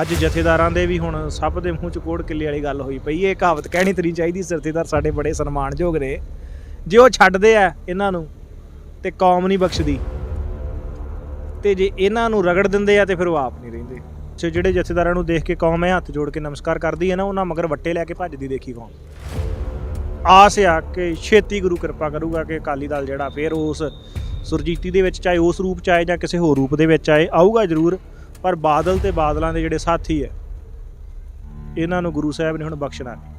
ਅੱਜ ਜਥੇਦਾਰਾਂ ਦੇ ਵੀ ਹੁਣ ਸਭ ਦੇ ਮੂੰਹ ਚ ਕੋੜ ਕਿੱਲੇ ਵਾਲੀ ਗੱਲ ਹੋਈ ਪਈ ਇਹ ਕਹਾਵਤ ਕਹਿਣੀ ਤਰੀ ਚਾਹੀਦੀ। ਜਥੇਦਾਰ ਸਾਡੇ ਬੜੇ ਸਨਮਾਨਯੋਗ ਨੇ। ਜੇ ਉਹ ਛੱਡਦੇ ਆ ਇਹਨਾਂ ਨੂੰ, ਤੇ ਕੌਮ ਨਹੀਂ ਬਖਸ਼ਦੀ। ਤੇ ਜੇ ਇਹਨਾਂ ਨੂੰ ਰਗੜ ਦਿੰਦੇ ਆ, ਤੇ ਫਿਰ ਉਹ ਆਪ ਨਹੀਂ ਰਹਿੰਦੇ। ਸੋ ਜਿਹੜੇ ਜਥੇਦਾਰਾਂ ਨੂੰ ਦੇਖ ਕੇ ਕੌਮ ਹੈ ਹੱਥ ਜੋੜ ਕੇ ਨਮਸਕਾਰ ਕਰਦੀ ਹੈ ਨਾ, ਉਹਨਾਂ ਮਗਰ ਵੱਟੇ ਲੈ ਕੇ ਭੱਜਦੀ ਦੇਖੀ ਕੌਮ। ਆਸ ਆ ਕਿ ਛੇਤੀ ਗੁਰੂ ਕਿਰਪਾ ਕਰੂਗਾ ਕਿ ਅਕਾਲੀ ਦਲ ਜਿਹੜਾ, ਫੇਰ ਉਸ ਸੁਰਜੀਤੀ ਦੇ ਵਿੱਚ, ਚਾਹੇ ਉਸ ਰੂਪ ਚ ਆਏ ਜਾਂ ਕਿਸੇ ਹੋਰ ਰੂਪ ਦੇ ਵਿੱਚ ਆਏ, ਆਊਗਾ ਜ਼ਰੂਰ। ਪਰ ਬਾਦਲ ਤੇ ਬਾਦਲਾਂ ਦੇ ਜਿਹੜੇ ਸਾਥੀ ਹੈ, ਇਹਨਾਂ ਨੂੰ ਗੁਰੂ ਸਾਹਿਬ ਨੇ ਹੁਣ ਬਖਸ਼ਣਾ ਨਹੀਂ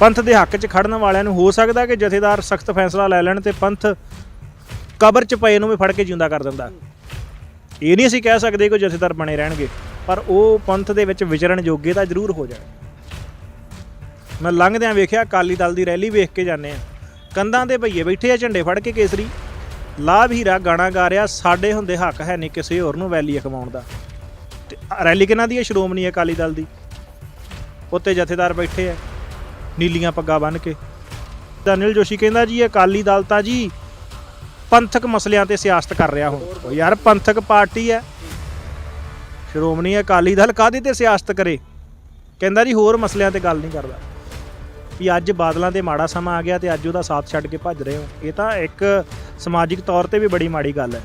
ਪੰਥ ਦੇ ਹੱਕ 'ਚ ਖੜਨ ਵਾਲਿਆਂ ਨੂੰ ਹੋ ਸਕਦਾ ਕਿ ਜਥੇਦਾਰ ਸਖਤ ਫੈਸਲਾ ਲੈ ਲੈਣ ਤੇ ਪੰਥ ਕਬਰ 'ਚ ਪਏ ਨੂੰ ਵੀ ਫੜ ਕੇ ਜਿਉਂਦਾ ਕਰ ਦਿੰਦਾ। ਇਹ ਨਹੀਂ ਅਸੀਂ ਕਹਿ ਸਕਦੇ ਕਿ ਜਥੇਦਾਰ ਬਣੇ ਰਹਿਣਗੇ, ਪਰ ਉਹ ਪੰਥ ਦੇ ਵਿੱਚ ਵਿਚਰਨ ਯੋਗੇ ਤਾਂ ਜ਼ਰੂਰ ਹੋ ਜਾਣ। ਮੈਂ ਲੰਘਦਿਆਂ ਵੇਖਿਆ, ਅਕਾਲੀ ਦਲ ਦੀ ਰੈਲੀ ਵੇਖ ਕੇ ਜਾਂਦੇ ਆ ਕੰਧਾਂ ਦੇ ਭਈਏ ਬੈਠੇ ਆ ਝੰਡੇ ਫੜ ਕੇ ਕੇਸਰੀ। ਲਾਭ ਹੀਰਾ ਗਾਣਾ ਗਾ ਰਿਹਾ, ਸਾਡੇ ਹੁੰਦੇ ਹੱਕ ਹੈ ਨਹੀਂ ਕਿਸੇ ਹੋਰ ਨੂੰ ਵੈਲੀ ਅਖਵਾਉਣ ਦਾ। ਤੇ ਰੈਲੀ ਕਿਹਨਾਂ ਦੀ ਹੈ? ਸ਼੍ਰੋਮਣੀ ਅਕਾਲੀ ਦਲ ਦੀ। ਉੱਤੇ ਜਥੇਦਾਰ ਬੈਠੇ ਆ, ਨੀਲੀਆਂ ਪੱਗਾਂ ਬੰਨ੍ਹ ਕੇ। ਤਾਂ ਅਨਿਲ ਜੋਸ਼ੀ ਕਹਿੰਦਾ ਜੀ, ਅਕਾਲੀ ਦਲ ਤਾਂ ਜੀ ਪੰਥਕ ਮਸਲਿਆਂ ਤੇ ਸਿਆਸਤ ਕਰ ਰਿਹਾ ਹੁਣ। ਯਾਰ ਪੰਥਕ ਪਾਰਟੀ ਹੈ। ਸ਼੍ਰੋਮਣੀ ਅਕਾਲੀ ਦਲ ਕਾਹਦੇ ਤੇ ਸਿਆਸਤ ਕਰੇ? ਕਹਿੰਦਾ ਜੀ, ਹੋਰ ਮਸਲਿਆਂ ਤੇ ਗੱਲ ਨਹੀਂ ਕਰਦਾ। ਵੀ ਅੱਜ ਬਾਦਲਾਂ 'ਤੇ ਮਾੜਾ ਸਮਾਂ ਆ ਗਿਆ ਤੇ ਅੱਜ ਉਹਦਾ ਸਾਥ ਛੱਡ ਕੇ ਭੱਜ ਰਹੇ ਹੋ। ਇਹ ਤਾਂ ਇੱਕ ਸਮਾਜਿਕ ਤੌਰ ਤੇ ਵੀ ਬੜੀ ਮਾੜੀ ਗੱਲ ਹੈ।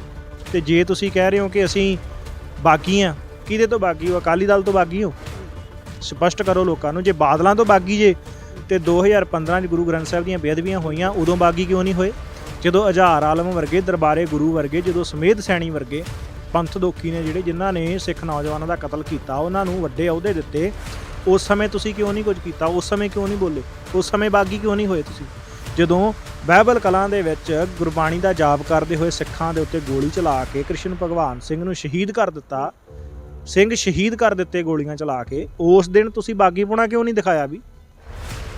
ਤੇ ਜੇ ਤੁਸੀਂ ਕਹਿ ਰਹੇ ਹੋ ਕਿ ਅਸੀਂ ਬਾਕੀ ਆ ਕਿਹਦੇ ਤੋਂ ਬਾਗੀ ਹੋ, ਅਕਾਲੀ ਦਲ ਤੋਂ ਬਾਗੀ ਹੋ। ਸਪਸ਼ਟ ਕਰੋ ਲੋਕਾਂ ਨੂੰ, ਜੇ ਬਾਦਲਾਂ ਤੋਂ ਬਾਗੀ ਜੇ, ਤੇ 2015 ਚ ਗੁਰੂ ਗ੍ਰੰਥ ਸਾਹਿਬ ਦੀਆਂ ਬੇਅਦਬੀਆਂ ਹੋਈਆਂ, ਉਦੋਂ ਬਾਗੀ ਕਿਉਂ ਨਹੀਂ ਹੋਏ? ਜਦੋਂ ਹਜ਼ਾਰ ਆਲਮ ਵਰਗੇ ਦਰਬਾਰੇ ਗੁਰੂ ਵਰਗੇ, ਜਦੋਂ ਸਮੇਧ ਸੈਣੀ ਵਰਗੇ ਪੰਥ ਦੋਖੀ ਨੇ ਜਿਹੜੇ, ਜਿਨ੍ਹਾਂ ਨੇ ਸਿੱਖ ਨੌਜਵਾਨਾਂ ਦਾ ਕਤਲ ਕੀਤਾ, ਉਹਨਾਂ ਨੂੰ ਵੱਡੇ ਅਹੁਦੇ ਦਿੱਤੇ, ਉਸ ਸਮੇਂ ਤੁਸੀਂ ਕਿਉਂ ਨਹੀਂ ਕੁਝ ਕੀਤਾ? ਉਸ ਸਮੇਂ ਕਿਉਂ ਨਹੀਂ ਬੋਲੇ? ਉਸ ਸਮੇਂ ਬਾਗੀ ਕਿਉਂ ਨਹੀਂ ਹੋਏ ਤੁਸੀਂ? ਜਦੋਂ ਬਾਈਬਲ ਕਲਾਂ ਦੇ ਵਿੱਚ ਗੁਰਬਾਣੀ ਦਾ ਜਾਪ ਕਰਦੇ ਹੋਏ ਸਿੱਖਾਂ ਦੇ ਉੱਤੇ ਗੋਲੀ ਚਲਾ ਕੇ ਕ੍ਰਿਸ਼ਨ ਭਗਵਾਨ ਸਿੰਘ ਨੂੰ ਸ਼ਹੀਦ ਕਰ ਦਿੱਤਾ ਸਿੰਘ ਸ਼ਹੀਦ ਕਰ ਦਿੱਤੇ ਗੋਲੀਆਂ ਚਲਾ ਕੇ, ਉਸ ਦਿਨ ਤੁਸੀਂ ਬਾਗੀਪੁਣਾ ਕਿਉਂ ਨਹੀਂ ਦਿਖਾਇਆ ਵੀ?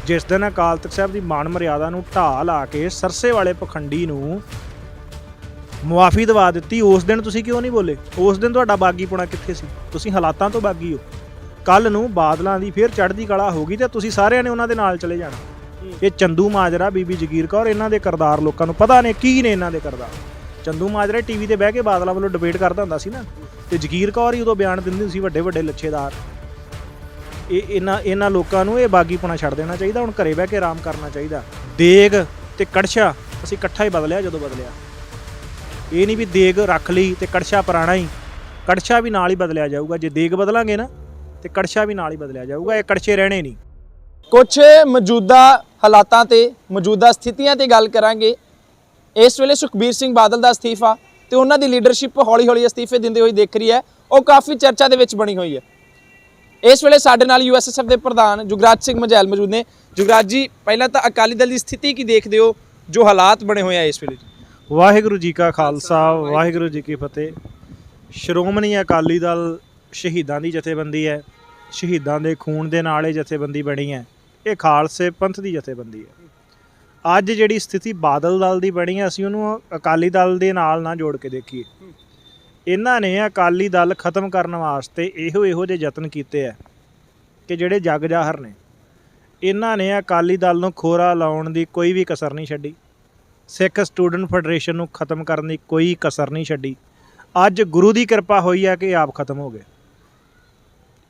ਜਿਸ ਦਿਨ ਅਕਾਲ ਤਖਤ ਸਾਹਿਬ ਦੀ ਮਾਨ ਮਰਿਆਦਾ ਨੂੰ ਢਾਹ ਲਾ ਕੇ ਸਰਸੇ ਵਾਲੇ ਪਖੰਡੀ ਨੂੰ ਮੁਆਫੀ ਦਵਾ ਦਿੱਤੀ, ਉਸ ਦਿਨ ਤੁਸੀਂ ਕਿਉਂ ਨਹੀਂ ਬੋਲੇ? ਉਸ ਦਿਨ ਤੁਹਾਡਾ ਬਾਗੀਪੁਣਾ ਕਿੱਥੇ ਸੀ? ਤੁਸੀਂ ਹਾਲਾਤਾਂ ਤੋਂ ਬਾਗੀ ਹੋ। ਕੱਲ ਨੂੰ ਬਾਦਲਾਂ ਦੀ ਫੇਰ ਚੜ੍ਹਦੀ ਕਲਾ ਹੋਗੀ ਤੇ ਤੁਸੀਂ ਸਾਰਿਆਂ ਨੇ ਉਹਨਾਂ ਦੇ ਨਾਲ ਚਲੇ ਜਾਣਾ। ਇਹ ਚੰਦੂ ਮਾਜਰਾ, ਬੀਬੀ ਜਗੀਰ ਕੌਰ, ਇਹਨਾਂ ਦੇ ਕਰਦਾਰ ਲੋਕਾਂ ਨੂੰ ਪਤਾ ਨੇ, ਕੀ ਨੇ ਇਹਨਾਂ ਦੇ ਕਰਦਾਰ? ਚੰਦੂ ਮਾਜਰਾ ਟੀਵੀ ਤੇ ਬਹਿ ਕੇ ਬਾਦਲਾਂ ਵੱਲੋਂ ਡਿਬੇਟ ਕਰਦਾ ਹੁੰਦਾ ਸੀ ਨਾ, ਤੇ ਜਗੀਰ ਕੌਰ ਹੀ ਉਦੋਂ ਬਿਆਨ ਦਿੰਦੀ ਸੀ, ਵੱਡੇ ਵੱਡੇ ਲੱਛੇਦਾਰ। ਇਹ ਇਹਨਾਂ ਇਹਨਾਂ ਲੋਕਾਂ ਨੂੰ ਇਹ ਬਾਗੀਪੁਣਾ ਛੱਡ ਦੇਣਾ ਚਾਹੀਦਾ, ਹੁਣ ਘਰੇ ਬਹਿ ਕੇ ਆਰਾਮ ਕਰਨਾ ਚਾਹੀਦਾ। ਦੇਗ ਤੇ ਕੜਛਾ, ਅਸੀਂ ਇਕੱਠਾ ਹੀ ਬਦਲਿਆ ਜਦੋਂ ਬਦਲਿਆ। ਇਹ ਨਹੀਂ ਵੀ ਦੇਗ ਰੱਖ ਲਈ ਤੇ ਕੜਛਾ ਪੁਰਾਣਾ ਹੀ, ਕੜਛਾ ਵੀ ਨਾਲ ਹੀ ਬਦਲਿਆ ਜਾਊਗਾ। ਜੇ ਦੇਗ ਬਦਲਾਂਗੇ ਨਾ, ਤੇ ਕੜਛਾ ਵੀ ਨਾਲ ਹੀ ਬਦਲਿਆ ਜਾਊਗਾ, ਇਹ ਕੜਛੇ ਰਹਿਣੇ ਨਹੀਂ। ਕੁਝ ਮੌਜੂਦਾ ਹਾਲਾਤਾਂ ਤੇ, ਮੌਜੂਦਾ ਸਥਿਤੀਆਂ ਤੇ ਗੱਲ ਕਰਾਂਗੇ। ਇਸ ਵੇਲੇ ਸੁਖਬੀਰ ਸਿੰਘ ਬਾਦਲ ਦਾ ਅਸਤੀਫਾ ਤੇ ਉਹਨਾਂ ਦੀ ਲੀਡਰਸ਼ਿਪ ਹੌਲੀ-ਹੌਲੀ ਅਸਤੀਫੇ ਦਿੰਦੇ ਹੋਏ ਦੇਖ ਰਹੀ ਹੈ। ਉਹ ਕਾਫੀ ਚਰਚਾ ਦੇ ਵਿੱਚ ਬਣੀ ਹੋਈ ਹੈ। ਇਸ ਵੇਲੇ ਸਾਡੇ ਨਾਲ ਯੂਐਸਐਸਐਫ ਦੇ ਪ੍ਰਧਾਨ ਜੁਗਰਾਜ ਸਿੰਘ ਮਜੈਲ ਮੌਜੂਦ ਨੇ। ਜੁਗਰਾਜ ਜੀ, ਪਹਿਲਾਂ ਤਾਂ ਅਕਾਲੀ ਦਲ ਦੀ ਸਥਿਤੀ ਕੀ ਦੇਖਦੇ ਹੋ? ਜੋ ਹਾਲਾਤ ਬਣੇ ਹੋਏ ਆ ਇਸ ਵੇਲੇ ਵਾਹਿਗੁਰੂ ਜੀ ਕਾ ਖਾਲਸਾ, ਵਾਹਿਗੁਰੂ ਜੀ ਕੀ ਫਤਿਹ। ਸ਼੍ਰੋਮਣੀ ਅਕਾਲੀ ਦਲ ਸ਼ਹੀਦਾਂ ਦੀ ਜਥੇਬੰਦੀ ਹੈ। ਸ਼ਹੀਦਾਂ ਦੇ ਖੂਨ ਦੇ ਨਾਲ ਇਹ ਜਥੇਬੰਦੀ ਬਣੀ ਹੈ। ਇਹ ਖਾਲਸੇ ਪੰਥ ਦੀ ਜਥੇਬੰਦੀ ਹੈ। ਅੱਜ ਜਿਹੜੀ ਸਥਿਤੀ ਬਾਦਲ ਦਲ ਦੀ ਬਣੀ ਹੈ ਅਸੀਂ ਉਹਨੂੰ ਅਕਾਲੀ ਦਲ ਦੇ ਨਾਲ ਨਾ ਜੋੜ ਕੇ ਦੇਖੀਏ। ਇਹਨਾਂ ਨੇ ਅਕਾਲੀ ਦਲ ਖਤਮ ਕਰਨ ਵਾਸਤੇ ਇਹੋ ਇਹੋ ਜਿਹੇ ਯਤਨ ਕੀਤੇ ਆ ਕਿ ਜਿਹੜੇ ਜਗ ਜਾਹਰ ਨੇ। ਇਹਨਾਂ ਨੇ ਅਕਾਲੀ ਦਲ ਨੂੰ ਖੋਰਾ ਲਾਉਣ ਦੀ ਕੋਈ ਵੀ ਕਸਰ ਨਹੀਂ ਛੱਡੀ। ਸਿੱਖ ਸਟੂਡੈਂਟ ਫੈਡਰੇਸ਼ਨ ਨੂੰ ਖਤਮ ਕਰਨ ਦੀ ਕੋਈ ਕਸਰ ਨਹੀਂ ਛੱਡੀ। ਅੱਜ ਗੁਰੂ ਦੀ ਕਿਰਪਾ ਹੋਈ ਹੈ ਕਿ ਆਪ ਖਤਮ ਹੋ ਗਏ।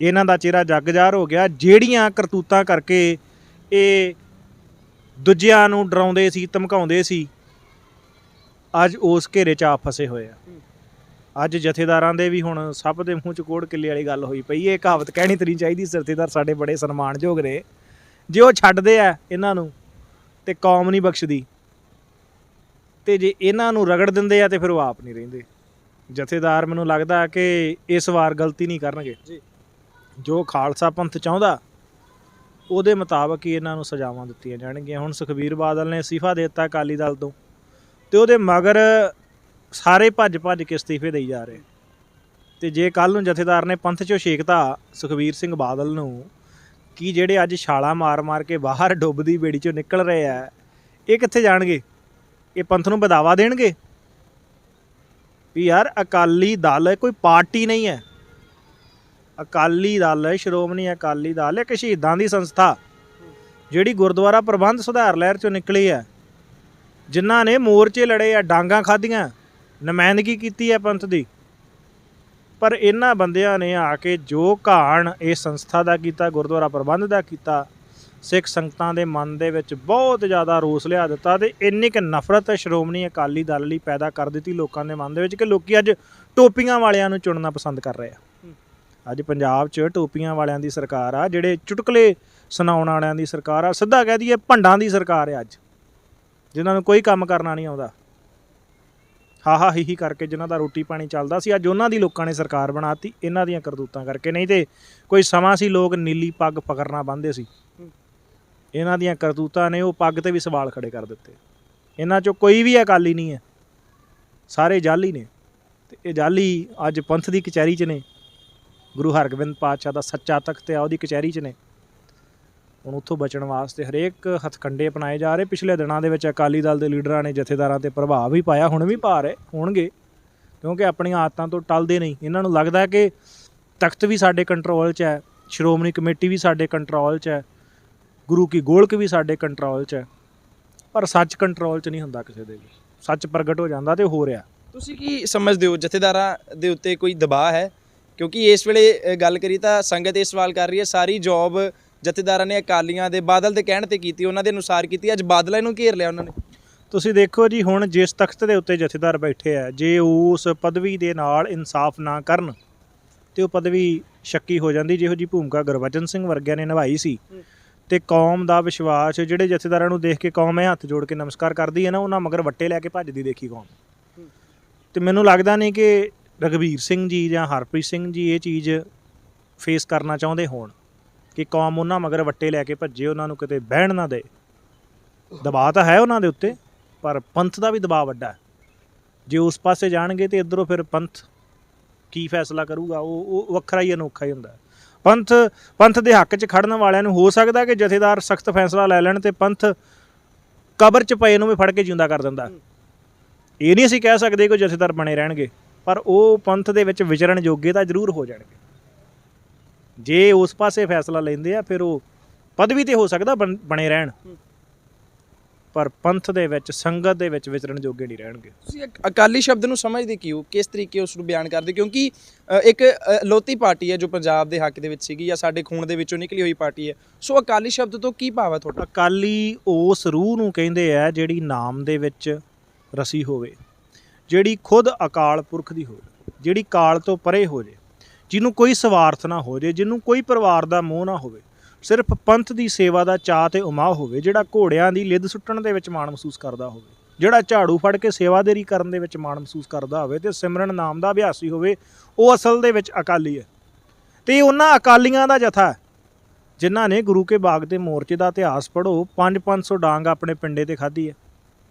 ਇਹਨਾਂ ਦਾ ਚਿਹਰਾ ਜੱਗ ਜ਼ਾਹਰ ਹੋ ਗਿਆ। ਜਿਹੜੀਆਂ ਕਰਤੂਤਾਂ ਕਰਕੇ ਇਹ ਦੂਜਿਆਂ ਨੂੰ ਡਰਾਉਂਦੇ ਸੀ ਧਮਕਾਉਂਦੇ ਸੀ। ਅੱਜ ਉਸ ਘੇਰੇ 'ਚ ਆਪ ਫਸੇ ਹੋਏ ਆ। ਅੱਜ ਜਥੇਦਾਰਾਂ ਦੇ ਵੀ ਹੁਣ ਸਭ ਦੇ ਮੂੰਹ 'ਚ ਕੋੜ ਕਿੱਲੇ ਵਾਲੀ ਗੱਲ ਹੋਈ ਪਈ ਇਹ ਕਹਾਵਤ ਕਹਿਣੀ ਤਰੀ ਚਾਹੀਦੀ ਜਥੇਦਾਰ ਸਾਡੇ ਬੜੇ ਸਨਮਾਨਯੋਗ ਨੇ। ਜੇ ਉਹ ਛੱਡਦੇ ਆ ਇਹਨਾਂ ਨੂੰ ਤੇ ਕੌਮ ਨਹੀਂ ਬਖਸ਼ਦੀ। ਤੇ ਜੇ ਇਹਨਾਂ ਨੂੰ ਰਗੜ ਦਿੰਦੇ ਆ ਤੇ ਫਿਰ ਉਹ ਆਪ ਨਹੀਂ ਰਹਿੰਦੇ। ਜਥੇਦਾਰ ਮੈਨੂੰ ਲੱਗਦਾ ਕਿ ਇਸ ਵਾਰ ਗਲਤੀ ਨਹੀਂ ਕਰਨਗੇ। ਜੀ। ਜੋ ਖਾਲਸਾ ਪੰਥ ਚਾਹੁੰਦਾ ਉਹਦੇ ਮੁਤਾਬਕ ਹੀ ਇਹਨਾਂ ਨੂੰ ਸਜ਼ਾਵਾਂ ਦਿੱਤੀਆਂ ਜਾਣਗੀਆਂ। ਹੁਣ ਸੁਖਬੀਰ ਬਾਦਲ ਨੇ ਅਸਤੀਫਾ ਦੇ ਦਿੱਤਾ ਅਕਾਲੀ ਦਲ ਤੋਂ ਤੇ ਉਹਦੇ ਮਗਰ ਸਾਰੇ ਭੱਜ ਭੱਜ ਕੇ ਅਸਤੀਫੇ ਦੇਈ ਜਾ ਰਹੇ। ਤੇ ਜੇ ਕੱਲ ਨੂੰ ਜਥੇਦਾਰ ਨੇ ਪੰਥ ਚੋਂ ਛੇਕਤਾ ਸੁਖਬੀਰ ਸਿੰਘ ਬਾਦਲ ਨੂੰ, ਕਿ ਜਿਹੜੇ ਅੱਜ ਛਾਲਾ ਮਾਰ-ਮਾਰ ਕੇ ਬਾਹਰ ਡੁੱਬਦੀ ਬੇੜੀ ਚੋਂ ਨਿਕਲ ਰਹੇ ਆ, ਇਹ ਕਿੱਥੇ ਜਾਣਗੇ? ਇਹ ਪੰਥ ਨੂੰ ਵਧਾਵਾ ਦੇਣਗੇ? ਵੀ ਯਾਰ ਅਕਾਲੀ ਦਲ ਕੋਈ ਪਾਰਟੀ ਨਹੀਂ ਹੈ। ਅਕਾਲੀ ਦਲ, ਸ਼੍ਰੋਮਣੀ ਅਕਾਲੀ ਦਲ, ਇੱਕ ਸ਼ਹੀਦਾਂ ਦੀ ਸੰਸਥਾ, ਜਿਹੜੀ ਗੁਰਦੁਆਰਾ ਪ੍ਰਬੰਧ ਸੁਧਾਰ ਲਹਿਰ ਚੋਂ ਨਿਕਲੀ ਹੈ। ਜਿਨ੍ਹਾਂ ਨੇ ਮੋਰਚੇ ਲੜੇ ਆ, ਡਾਂਗਾ ਖਾਧੀਆਂ, ਨੁਮਾਇੰਦਗੀ ਕੀਤੀ ਹੈ ਪੰਥ ਦੀ। ਪਰ ਇਹਨਾਂ ਬੰਦਿਆਂ ਨੇ ਆ ਕੇ ਜੋ ਘਾਣ ਇਹ ਸੰਸਥਾ ਦਾ ਕੀਤਾ, ਗੁਰਦੁਆਰਾ ਪ੍ਰਬੰਧ ਦਾ ਕੀਤਾ, ਸਿੱਖ ਸੰਗਤਾਂ ਦੇ ਮਨ ਦੇ ਵਿੱਚ ਬਹੁਤ ਜ਼ਿਆਦਾ ਰੋਸ ਲਿਆ ਦਿੱਤਾ ਤੇ ਇੰਨੀ ਕਿ ਨਫ਼ਰਤ ਸ਼੍ਰੋਮਣੀ ਅਕਾਲੀ ਦਲ ਲਈ ਪੈਦਾ ਕਰ ਦਿੱਤੀ ਲੋਕਾਂ ਦੇ ਮਨ ਦੇ ਵਿੱਚ ਕਿ ਲੋਕੀ ਅੱਜ ਟੋਪੀਆਂ ਵਾਲਿਆਂ ਨੂੰ ਚੁਣਨਾ ਪਸੰਦ ਕਰ ਰਹੇ ਆ। ਅੱਜ ਪੰਜਾਬ 'ਚ ਟੋਪੀਆਂ ਵਾਲਿਆਂ ਦੀ ਸਰਕਾਰ ਆ, ਜਿਹੜੇ ਚੁਟਕਲੇ ਸੁਣਾਉਣ ਵਾਲਿਆਂ ਦੀ ਸਰਕਾਰ ਆ, ਸਿੱਧਾ ਕਹਿ ਦਈਏ ਭੰਡਾਂ ਦੀ ਸਰਕਾਰ ਆ ਅੱਜ, ਜਿਨ੍ਹਾਂ ਨੂੰ ਕੋਈ ਕੰਮ ਕਰਨਾ ਨਹੀਂ ਆਉਂਦਾ। ਹਾ ਹਾ ਹੀ ਹੀ ਕਰਕੇ ਜਿਨ੍ਹਾਂ ਦਾ ਰੋਟੀ ਪਾਣੀ ਚੱਲਦਾ ਸੀ, ਅੱਜ ਉਹਨਾਂ ਦੀ ਲੋਕਾਂ ਨੇ ਸਰਕਾਰ ਬਣਾਤੀ, ਇਹਨਾਂ ਦੀਆਂ ਕਰਤੂਤਾਂ ਕਰਕੇ। ਨਹੀਂ ਤੇ ਕੋਈ ਸਮਾਂ ਸੀ, ਲੋਕ ਨੀਲੀ ਪੱਗ ਪਕੜਨਾ ਬੰਦੇ ਸੀ। ਇਹਨਾਂ ਦੀਆਂ ਕਰਤੂਤਾਂ ਨੇ ਉਹ ਪੱਗ ਤੇ ਵੀ ਸਵਾਲ ਖੜੇ ਕਰ ਦਿੱਤੇ। ਇਹਨਾਂ 'ਚੋਂ ਕੋਈ ਵੀ ਅਕਾਲੀ ਨਹੀਂ ਹੈ। ਸਾਰੇ ਜਾਲੀ ਨੇ। ਤੇ ਇਹ ਜਾਲੀ ਅੱਜ ਪੰਥ ਦੀ ਕਚਹਿਰੀ 'ਚ ਨੇ। ਗੁਰੂ ਹਰਗੋਬਿੰਦ ਪਾਤਸ਼ਾਹ ਦਾ ਸੱਚਾ ਤਖਤ ਆ, ਉਹਦੀ ਕਚਹਿਰੀ 'ਚ ਨੇ। ਹੁਣ ਉੱਥੋਂ ਬਚਣ ਵਾਸਤੇ ਹਰੇਕ ਹਥਕੰਡੇ ਅਪਣਾਏ ਜਾ ਰਹੇ। ਪਿਛਲੇ ਦਿਨਾਂ ਦੇ ਵਿੱਚ ਅਕਾਲੀ ਦਲ ਦੇ ਲੀਡਰਾਂ ਨੇ ਜਥੇਦਾਰਾਂ ਤੇ ਪ੍ਰਭਾਵ ਵੀ ਪਾਇਆ, ਹੁਣ ਵੀ ਪਾ ਰਹੇ, ਹੋਣਗੇ। ਕਿਉਂਕਿ ਆਪਣੀਆਂ ਆਦਤਾਂ ਤੋਂ ਟਲਦੇ ਨਹੀਂ। ਇਹਨਾਂ ਨੂੰ ਲੱਗਦਾ ਕਿ ਤਖਤ ਵੀ ਸਾਡੇ ਕੰਟਰੋਲ 'ਚ ਹੈ, ਸ਼੍ਰੋਮਣੀ ਕਮੇਟੀ ਵੀ ਸਾਡੇ ਕੰਟਰੋਲ 'ਚ ਹੈ, ਗੁਰੂ ਕੀ ਗੋਲਕ ਵੀ ਸਾਡੇ ਕੰਟਰੋਲ 'ਚ ਹੈ। ਪਰ ਸੱਚ ਕੰਟਰੋਲ 'ਚ ਨਹੀਂ ਹੁੰਦਾ ਕਿਸੇ ਦੇ ਵੀ। ਸੱਚ ਪ੍ਰਗਟ ਹੋ ਜਾਂਦਾ ਤੇ ਹੋ ਰਿਹਾ। ਤੁਸੀਂ ਕੀ ਸਮਝਦੇ ਹੋ? ਜਥੇਦਾਰਾਂ ਦੇ ਉੱਤੇ ਕੋਈ ਦਬਾਅ ਹੈ? ਕਿਉਂਕਿ ਇਸ ਵੇਲੇ ਗੱਲ ਕਰੀ ਤਾਂ ਸੰਗਤ ਇਹ ਸਵਾਲ ਕਰ ਰਹੀ ਹੈ, ਸਾਰੀ ਜੌਬ ਜਥੇਦਾਰਾਂ ਨੇ ਅਕਾਲੀਆਂ ਦੇ ਬਾਦਲ ਦੇ ਕਹਿਣ ਤੇ ਕੀਤੀ, ਉਹਨਾਂ ਦੇ ਅਨੁਸਾਰ ਕੀਤੀ, ਅੱਜ ਬਾਦਲਾਂ ਨੂੰ ਘੇਰ ਲਿਆ ਉਹਨਾਂ ਨੇ? ਤੁਸੀਂ ਦੇਖੋ ਜੀ, ਹੁਣ ਜਿਸ ਤਖਤ ਦੇ ਉੱਤੇ ਜਥੇਦਾਰ ਬੈਠੇ ਆ, ਜੇ ਉਸ ਪਦਵੀ ਦੇ ਨਾਲ ਇਨਸਾਫ ਨਾ ਕਰਨ, ਤੇ ਉਹ ਪਦਵੀ ਸ਼ੱਕੀ ਹੋ ਜਾਂਦੀ, ਜਿਹੋ ਜੀ ਭੂਮਿਕਾ ਗੁਰਬਚਨ ਸਿੰਘ ਵਰਗਿਆਂ ਨੇ ਨਿਭਾਈ ਸੀ, ਤੇ ਕੌਮ ਦਾ ਵਿਸ਼ਵਾਸ, ਜਿਹੜੇ ਜਥੇਦਾਰਾਂ ਨੂੰ ਦੇਖ ਕੇ ਕੌਮ ਇਹ ਹੱਥ ਜੋੜ ਕੇ ਨਮਸਕਾਰ ਕਰਦੀ ਹੈ ਨਾ, ਉਹਨਾਂ ਮਗਰ ਵੱਟੇ ਲੈ ਕੇ ਭੱਜਦੀ ਦੇਖੀ ਕੌਮ। ਤੇ ਮੈਨੂੰ ਲੱਗਦਾ ਨਹੀਂ ਕਿ ਰਗਵੀਰ ਸਿੰਘ ਜੀ ਜਾਂ ਹਰਪ੍ਰੀਤ ਸਿੰਘ ਜੀ ਇਹ ਚੀਜ਼ ਫੇਸ ਕਰਨਾ ਚਾਹੁੰਦੇ ਹੋਣ ਕਿ ਕੌਮ ਉਹਨਾਂ ਮਗਰ ਵੱਟੇ ਲੈ ਕੇ ਭੱਜੇ, ਉਹਨਾਂ ਨੂੰ ਕਿਤੇ ਬਹਿਣ ਨਾ ਦੇ। ਦਬਾਅ ਤਾਂ ਹੈ ਉਹਨਾਂ ਦੇ ਉੱਤੇ, ਪਰ ਪੰਥ ਦਾ ਵੀ ਦਬਾਅ ਵੱਡਾ ਹੈ। ਜੇ ਉਸ ਪਾਸੇ ਜਾਣਗੇ ਤੇ ਇਧਰੋਂ ਫਿਰ ਪੰਥ ਕੀ ਫੈਸਲਾ ਕਰੂਗਾ? ਉਹ ਉਹ ਵੱਖਰਾ ਹੀ ਅਨੋਖਾ ਹੀ ਹੁੰਦਾ ਪੰਥ ਪੰਥ ਦੇ ਹੱਕ 'ਚ ਖੜਨ ਵਾਲਿਆਂ ਨੂੰ ਹੋ ਸਕਦਾ ਕਿ ਜਥੇਦਾਰ ਸਖਤ ਫੈਸਲਾ ਲੈ ਲੈਣ ਤੇ ਪੰਥ ਕਬਰ 'ਚ ਪਏ ਨੂੰ ਵੀ ਫੜ ਕੇ ਜਿਉਂਦਾ ਕਰ ਦਿੰਦਾ। ਇਹ ਨਹੀਂ ਅਸੀਂ ਕਹਿ ਸਕਦੇ ਕਿ ਜਥੇਦਾਰ ਬਣੇ ਰਹਿਣਗੇ। ਪਰ ਉਹ ਪੰਥ ਦੇ ਵਿੱਚ ਵਿਚਰਨ ਯੋਗੇ ਤਾਂ ਜ਼ਰੂਰ ਹੋ ਜਾਣਗੇ। ਜੇ ਉਸ ਪਾਸੇ ਫੈਸਲਾ ਲੈਂਦੇ ਆ ਫਿਰ ਉਹ ਪਦਵੀ ਤੇ ਹੋ ਸਕਦਾ ਬਣ- ਰਹਿਣ। ਪਰ ਪੰਥ ਦੇ ਵਿੱਚ ਸੰਗਤ ਦੇ ਵਿੱਚ ਵਿਚਰਨ ਯੋਗੇ ਨਹੀਂ ਰਹਿਣਗੇ। ਤੁਸੀਂ ਅਕ- ਅਕਾਲੀ ਸ਼ਬਦ ਨੂੰ ਸਮਝਦੇ ਕਿਉਂ ਕਿਸ ਤਰੀਕੇ ਉਸ ਨੂੰ ਬਿਆਨ ਕਰਦੇ? ਕਿਉਂਕਿ ਇੱਕ ਲੋਤੀ ਪਾਰਟੀ ਹੈ ਜੋ ਪੰਜਾਬ ਦੇ ਹੱਕ ਦੇ ਵਿੱਚ ਸੀਗੀ ਜਾਂ ਸਾਡੇ ਖੂਨ ਦੇ ਵਿੱਚੋਂ ਨਿਕਲੀ ਹੋਈ ਪਾਰਟੀ ਹੈ। ਸੋ ਅਕਾਲੀ ਸ਼ਬਦ ਤੋਂ ਕੀ ਭਾਵ ਹੈ ਤੁਹਾਡਾ? ਅਕਾਲੀ ਉਸ ਰੂਹ ਨੂੰ ਕਹਿੰਦੇ ਆ ਜਿਹੜੀ ਨਾਮ ਦੇ ਵਿੱਚ ਰਸੀ ਹੋਵੇ। ਜਿਹੜੀ ਖੁਦ ਅਕਾਲ ਪੁਰਖ ਦੀ ਹੋਵੇ, ਜਿਹੜੀ ਕਾਲ ਤੋਂ ਪਰੇ ਹੋ ਜੇ, ਜਿਹਨੂੰ ਕੋਈ ਸਵਾਰਥ ਨਾ ਹੋ ਜੇ, ਜਿਹਨੂੰ ਕੋਈ ਪਰਿਵਾਰ ਦਾ ਮੋਹ ਨਾ ਹੋਵੇ, ਸਿਰਫ ਪੰਥ ਦੀ ਸੇਵਾ ਦਾ ਚਾਹ ਤੇ ਉਮਾਹ ਹੋਵੇ, ਜਿਹੜਾ ਘੋੜਿਆਂ ਦੀ ਲਿੱਦ ਸੁੱਟਣ ਦੇ ਵਿੱਚ ਮਾਣ ਮਹਿਸੂਸ ਕਰਦਾ ਹੋਵੇ, ਜਿਹੜਾ ਝਾੜੂ ਫੜ ਕੇ ਸੇਵਾਦੇਰੀ ਕਰਨ ਦੇ ਵਿੱਚ ਮਾਣ ਮਹਿਸੂਸ ਕਰਦਾ ਹੋਵੇ ਤੇ ਸਿਮਰਨ ਨਾਮ ਦਾ ਅਭਿਆਸੀ ਹੋਵੇ, ਉਹ ਅਸਲ ਦੇ ਵਿੱਚ ਅਕਾਲੀ ਹੈ। ਤੇ ਇਹ ਉਹਨਾਂ ਅਕਾਲੀਆਂ ਦਾ ਜਥਾ ਹੈ, ਜਿਨ੍ਹਾਂ ਨੇ ਗੁਰੂ ਕੇ ਬਾਗ ਦੇ ਮੋਰਚੇ ਦਾ ਇਤਿਹਾਸ ਪੜ੍ਹੋ 5-500 ਡਾਂਗ ਆਪਣੇ ਪਿੰਡੇ ਤੇ ਖਾਧੀ ਹੈ।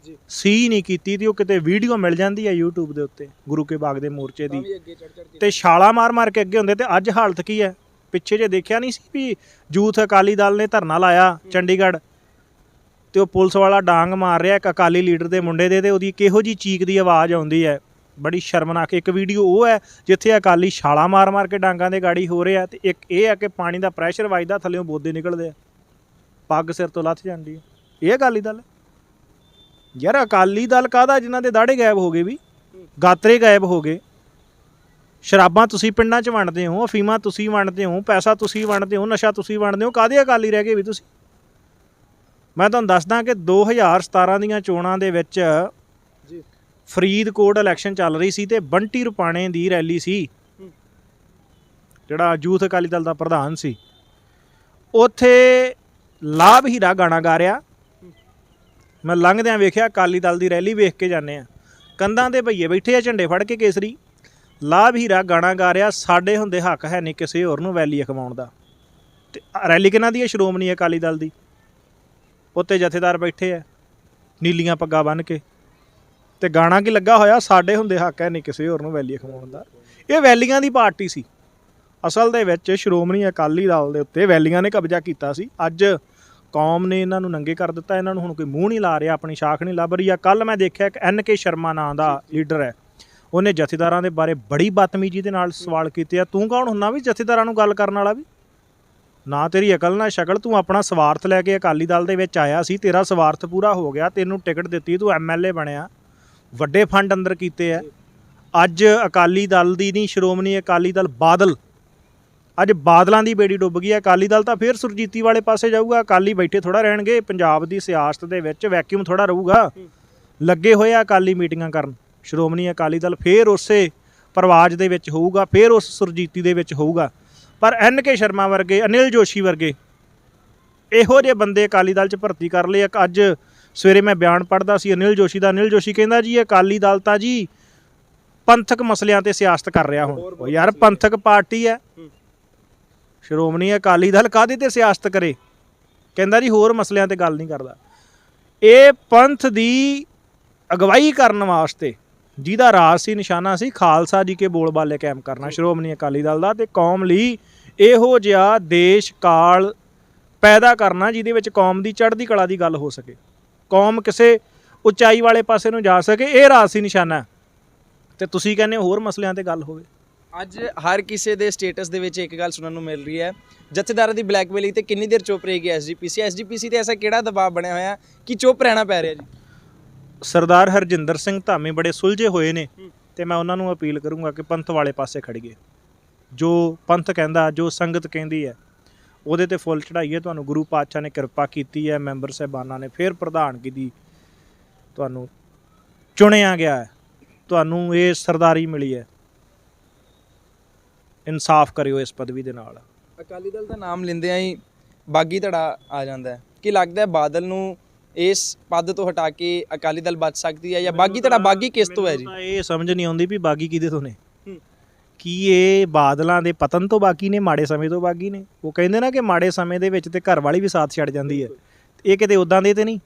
ਜੀ। ਸੀ ਨਹੀਂ ਕੀਤੀ ਤੇ ਉਹ ਕਿਤੇ ਵੀਡੀਓ ਮਿਲ ਜਾਂਦੀ ਹੈ YouTube ਦੇ ਉੱਤੇ ਗੁਰੂ ਕੇ ਬਾਗ ਦੇ ਮੋਰਚੇ ਦੀ। ਤੇ ਛਾਲਾ ਮਾਰ ਮਾਰ ਕੇ ਅੱਗੇ ਹੁੰਦੇ ਤੇ ਅੱਜ ਹਾਲਤ ਕੀ ਹੈ? ਪਿੱਛੇ ਜੇ ਦੇਖਿਆ ਨਹੀਂ ਸੀ ਵੀ ਯੂਥ ਅਕਾਲੀ ਦਲ ਨੇ ਧਰਨਾ ਲਾਇਆ ਚੰਡੀਗੜ੍ਹ ਤੇ ਉਹ ਪੁਲਿਸ ਵਾਲਾ ਡਾਂਗ ਮਾਰ ਰਿਹਾ ਇੱਕ ਅਕਾਲੀ ਲੀਡਰ ਦੇ ਮੁੰਡੇ ਦੇ ਤੇ ਉਹਦੀ ਕਿਹੋ ਜੀ ਚੀਕ ਦੀ ਆਵਾਜ਼ ਆਉਂਦੀ ਹੈ। ਬੜੀ ਸ਼ਰਮਨਾਕ ਇੱਕ ਵੀਡੀਓ ਉਹ ਹੈ ਜਿੱਥੇ ਅਕਾਲੀ ਛਾਲਾ ਮਾਰ ਮਾਰ ਕੇ ਡਾਂਗਾਂ ਦੇ ਗਾੜੀ ਹੋ ਰਿਹਾ ਤੇ ਇੱਕ ਇਹ ਹੈ ਕਿ ਪਾਣੀ ਦਾ ਪ੍ਰੈਸ਼ਰ ਵੱਜਦਾ ਥੱਲੇੋਂ ਬੋਦੇ ਨਿਕਲਦੇ ਆ। ਪੱਗ ਸਿਰ ਤੋਂ ਲੱਥ ਜਾਂਦੀ ਹੈ। ਇਹ ਅਕਾਲੀ ਦਲ ਹੈ। ਯਾਰ ਅਕਾਲੀ ਦਲ ਕਾਹਦਾ ਜਿਨ੍ਹਾਂ ਦੇ ਦਾੜੇ ਗਾਇਬ ਹੋ ਗਏ ਵੀ? ਗਾਤਰੇ ਗਾਇਬ ਹੋ ਗਏ। ਸ਼ਰਾਬਾਂ ਤੁਸੀਂ ਪਿੰਡਾਂ 'ਚ ਵੰਡਦੇ ਹੋ ਅਫੀਮਾਂ ਤੁਸੀਂ ਵੰਡਦੇ ਹੋ ਪੈਸਾ ਤੁਸੀਂ ਵੰਡਦੇ ਹੋ ਨਸ਼ਾ ਤੁਸੀਂ ਵੰਡਦੇ ਹੋ ਕਾਹਦੇ ਅਕਾਲੀ ਰਹਿ ਗਏ ਵੀ ਤੁਸੀਂ? ਮੈਂ ਤੁਹਾਨੂੰ ਦੱਸਦਾ ਕਿ 2017 ਦੀਆਂ ਚੋਣਾਂ ਦੇ ਵਿੱਚ ਜੀ। ਫਰੀਦਕੋਟ ਇਲੈਕਸ਼ਨ ਚੱਲ ਰਹੀ ਸੀ ਤੇ ਬੰਟੀ ਰੁਪਾਣੇ ਦੀ ਰੈਲੀ ਸੀ। ਜਿਹੜਾ ਯੂਥ ਅਕਾਲੀ ਦਲ ਦਾ ਪ੍ਰਧਾਨ ਸੀ। ਉੱਥੇ ਲਾਭ ਹੀਰਾ ਗਾਣਾ ਗਾ ਰਿਹਾ। ਮੈਂ ਲੰਘਦਿਆਂ ਵੇਖਿਆ, ਅਕਾਲੀ ਦਲ ਦੀ ਰੈਲੀ ਵੇਖ ਕੇ ਜਾਂਦੇ ਆ। ਕੰਧਾਂ ਦੇ ਭਈਏ ਬੈਠੇ ਆ ਝੰਡੇ ਫੜ ਕੇ ਕੇਸਰੀ। ਲਾਭ ਹੀਰਾ ਗਾਣਾ ਗਾ ਰਿਹਾ, ਸਾਡੇ ਹੁੰਦੇ ਹੱਕ ਹੈ ਨਹੀਂ ਕਿਸੇ ਹੋਰ ਨੂੰ ਵੈਲੀ ਅਖਵਾਉਣ ਦਾ। ਤੇ ਰੈਲੀ ਕਿਹਨਾਂ ਦੀ ਹੈ? ਸ਼੍ਰੋਮਣੀ ਅਕਾਲੀ ਦਲ ਦੀ। ਉੱਤੇ ਜਥੇਦਾਰ ਬੈਠੇ ਆ, ਨੀਲੀਆਂ ਪੱਗਾਂ ਬੰਨ੍ਹ ਕੇ। ਤੇ ਗਾਣਾ ਕੀ ਲੱਗਾ ਹੋਇਆ? ਸਾਡੇ ਹੁੰਦੇ ਹੱਕ ਹੈ ਨਹੀਂ ਕਿਸੇ ਹੋਰ ਨੂੰ ਵੈਲੀ ਅਖਵਾਉਣ ਦਾ। ਇਹ ਵੈਲੀਆਂ ਦੀ ਪਾਰਟੀ ਸੀ। ਅਸਲ ਦੇ ਵਿੱਚ ਸ਼੍ਰੋਮਣੀ ਅਕਾਲੀ ਦਲ ਦੇ ਉੱਤੇ ਵੈਲੀਆਂ ਨੇ ਕਬਜ਼ਾ ਕੀਤਾ ਸੀ। ਅੱਜ ਕੌਮ ਨੇ ਇਹਨਾਂ ਨੂੰ ਨੰਗੇ ਕਰ ਦਿੱਤਾ ਇਹਨਾਂ ਨੂੰ ਹੁਣ ਕੋਈ ਮੂੰਹ ਨਹੀਂ ਲਾ ਰਿਹਾ ਆਪਣੀ ਸ਼ਾਖ ਨਹੀਂ ਲੱਭ ਰਹੀ ਆ। ਕੱਲ ਮੈਂ ਦੇਖਿਆ ਇੱਕ ਐਨ ਕੇ ਸ਼ਰਮਾ ਨਾਂ ਦਾ ਲੀਡਰ ਹੈ। ਉਹਨੇ ਜਥੇਦਾਰਾਂ ਦੇ ਬਾਰੇ ਬੜੀ ਬਦਤਮੀਜੀ ਦੇ ਨਾਲ ਸਵਾਲ ਕੀਤੇ ਆ। ਤੂੰ ਕੌਣ ਹੁੰਨਾ ਵੀ ਜਥੇਦਾਰਾਂ ਨੂੰ ਗੱਲ ਕਰਨ ਵਾਲਾ ਵੀ? ਨਾ ਤੇਰੀ ਅਕਲ ਨਾ ਸ਼ਕਲ ਤੂੰ ਆਪਣਾ ਸਵਾਰਥ ਲੈ ਕੇ ਅਕਾਲੀ ਦਲ ਦੇ ਵਿੱਚ ਆਇਆ ਸੀ ਤੇਰਾ ਸਵਾਰਥ ਪੂਰਾ ਹੋ ਗਿਆ ਤੈਨੂੰ ਟਿਕਟ ਦਿੱਤੀ ਤੂੰ ਐਮਐਲਏ ਬਣਿਆ। ਵੱਡੇ ਫੰਡ ਅੰਦਰ ਕੀਤੇ ਆ। ਅੱਜ ਅਕਾਲੀ ਦਲ ਦੀ ਨਹੀਂ ਸ਼੍ਰੋਮਣੀ ਅਕਾਲੀ ਦਲ ਬਾਦਲ ਅੱਜ ਬਾਦਲਾਂ ਦੀ ਬੇੜੀ ਡੁੱਬ ਗਈ ਹੈ। ਅਕਾਲੀ ਦਲ ਤਾਂ ਫੇਰ ਸੁਰਜੀਤੀ ਵਾਲੇ ਪਾਸੇ ਜਾਊਗਾ। ਅਕਾਲੀ ਬੈਠੇ ਥੋੜਾ ਰਹਿਣਗੇ। ਪੰਜਾਬ ਦੀ ਸਿਆਸਤ ਦੇ ਵਿੱਚ ਵੈਕਿਊਮ ਥੋੜਾ ਰਹੂਗਾ। ਲੱਗੇ ਹੋਏ ਆ ਅਕਾਲੀ ਮੀਟਿੰਗਾਂ ਕਰਨ। ਸ਼੍ਰੋਮਣੀ ਅਕਾਲੀ ਦਲ ਫੇਰ ਉਸੇ ਪਰਵਾਜ ਦੇ ਵਿੱਚ ਹੋਊਗਾ ਫੇਰ ਉਸ ਸੁਰਜੀਤੀ ਦੇ ਵਿੱਚ ਹੋਊਗਾ। ਪਰ ਐਨ ਕੇ ਸ਼ਰਮਾ ਵਰਗੇ ਅਨਿਲ ਜੋਸ਼ੀ ਵਰਗੇ ਇਹੋ ਜਿਹੇ ਬੰਦੇ ਅਕਾਲੀ ਦਲ 'ਚ ਭਰਤੀ ਕਰ ਲਏ। ਅੱਜ ਸਵੇਰੇ ਮੈਂ ਬਿਆਨ ਪੜ੍ਹਦਾ ਸੀ ਅਨਿਲ ਜੋਸ਼ੀ ਦਾ। ਅਨਿਲ ਜੋਸ਼ੀ ਕਹਿੰਦਾ ਜੀ ਅਕਾਲੀ ਦਲ ਤਾਂ ਜੀ ਪੰਥਕ ਮਸਲਿਆਂ ਤੇ ਸਿਆਸਤ ਕਰ ਰਿਹਾ ਹੁਣ। ਯਾਰ ਪੰਥਕ ਪਾਰਟੀ ਹੈ। ਸ਼੍ਰੋਮਣੀ ਅਕਾਲੀ ਦਲ ਕਾਹਦੇ ਤੇ ਸਿਆਸਤ ਕਰੇ? ਕਹਿੰਦਾ ਜੀ ਹੋਰ ਮਸਲਿਆਂ ਤੇ ਗੱਲ ਨਹੀਂ ਕਰਦਾ। ਇਹ ਪੰਥ ਦੀ ਅਗਵਾਈ ਕਰਨ ਵਾਸਤੇ ਜਿਹਦਾ ਰਾਜ ਸੀ, ਨਿਸ਼ਾਨਾ ਸੀ, ਖਾਲਸਾ ਜੀ ਕੇ ਬੋਲਬਾਲੇ ਕਾਇਮ ਕਰਨਾ, ਸ਼੍ਰੋਮਣੀ ਅਕਾਲੀ ਦਲ ਦਾ ਤੇ ਕੌਮ ਲਈ ਇਹੋ ਜਿਹਾ ਦੇਸ਼ ਕਾਲ ਪੈਦਾ ਕਰਨਾ ਜਿਹਦੇ ਵਿੱਚ ਕੌਮ ਦੀ ਚੜ੍ਹਦੀ ਕਲਾ ਦੀ ਗੱਲ ਹੋ ਸਕੇ। ਕੌਮ ਕਿਸੇ ਉਚਾਈ ਵਾਲੇ ਪਾਸੇ ਨੂੰ ਜਾ ਸਕੇ, ਇਹ ਰਾਜ ਸੀ, ਨਿਸ਼ਾਨਾ। ਤੇ ਤੁਸੀਂ ਕਹਿੰਦੇ ਹੋਰ ਮਸਲਿਆਂ ਤੇ ਗੱਲ ਹੋਵੇ। ਅੱਜ ਹਰ ਕਿਸੇ ਦੇ ਸਟੇਟਸ ਦੇ ਵਿੱਚ ਇੱਕ ਗੱਲ ਸੁਣਨ ਨੂੰ ਮਿਲ ਰਹੀ ਹੈ। ਜਥੇਦਾਰਾਂ ਦੀ ਬਲੈਕਮੇਲਿੰਗ ਤੇ ਕਿੰਨੀ ਦੇਰ ਚੁੱਪ ਰਹੇਗੀ ਐਸਜੀਪੀਸੀ ਐਸਜੀਪੀਸੀ ਤੇ ਐਸਾ ਕਿਹੜਾ ਦਬਾਅ ਬਣਿਆ ਹੋਇਆ ਕਿ ਚੁੱਪ ਰਹਿਣਾ ਪੈ ਰਿਹਾ ਜੀ? ਸਰਦਾਰ ਹਰਜਿੰਦਰ ਸਿੰਘ ਧਾਮੀ ਬੜੇ ਸੁਲਝੇ ਹੋਏ ਨੇ ਤੇ ਮੈਂ ਉਹਨਾਂ ਨੂੰ ਅਪੀਲ ਕਰੂੰਗਾ ਕਿ ਪੰਥ ਵਾਲੇ ਪਾਸੇ ਖੜੀਏ ਜੋ ਪੰਥ ਕਹਿੰਦਾ, ਜੋ ਸੰਗਤ ਕਹਿੰਦੀ ਹੈ, ਉਹਦੇ ਤੇ ਫੁੱਲ ਚੜਾਈਏ ਤੁਹਾਨੂੰ ਗੁਰੂ ਪਾਤਸ਼ਾਹ ਨੇ ਕਿਰਪਾ ਕੀਤੀ ਹੈ, ਮੈਂਬਰ ਸਾਹਿਬਾਨਾਂ ਨੇ ਫਿਰ ਪ੍ਰਧਾਨਗੀ ਦੀ ਤੁਹਾਨੂੰ ਚੁਣਿਆ ਗਿਆ ਹੈ। ਤੁਹਾਨੂੰ ਇਹ ਸਰਦਾਰੀ ਮਿਲੀ ਹੈ। ਇਨਸਾਫ ਕਰਿਓ ਇਸ ਪਦਵੀ ਦੇ ਨਾਲ। ਅਕਾਲੀ ਦਲ ਦਾ ਨਾਮ ਲੈਂਦਿਆਂ ਹੀ ਬਾਗੀ ਧੜਾ ਆ ਜਾਂਦਾ ਹੈ। ਕੀ ਲੱਗਦਾ ਹੈ ਬਾਦਲ ਨੂੰ ਇਸ ਪਦ ਤੋਂ ਹਟਾ ਕੇ ਅਕਾਲੀ ਦਲ ਬਚ ਸਕਦੀ ਹੈ ਜਾਂ ਬਾਗੀ ਧੜਾ ਬਾਗੀ ਕਿਸ ਤੋਂ ਹੈ ਜੀ? ਇਹ ਸਮਝ ਨਹੀਂ ਆਉਂਦੀ ਵੀ ਬਾਗੀ ਕਿਹਦੇ ਤੋਂ ਨੇ। ਕੀ ਇਹ ਬਾਦਲਾਂ ਦੇ ਪਤਨ ਤੋਂ ਬਾਕੀ ਨੇ ਮਾੜੇ ਸਮੇਂ ਤੋਂ ਬਾਕੀ ਨੇ? ਉਹ ਕਹਿੰਦੇ ਨਾ ਕਿ ਮਾੜੇ ਸਮੇਂ ਦੇ ਵਿੱਚ ਤੇ ਘਰ ਵਾਲੀ ਵੀ ਸਾਥ ਛੱਡ ਜਾਂਦੀ ਹੈ। ਇਹ ਕਿਤੇ ਉਦਾਂ ਦੇ ਤੇ ਨਹੀਂ?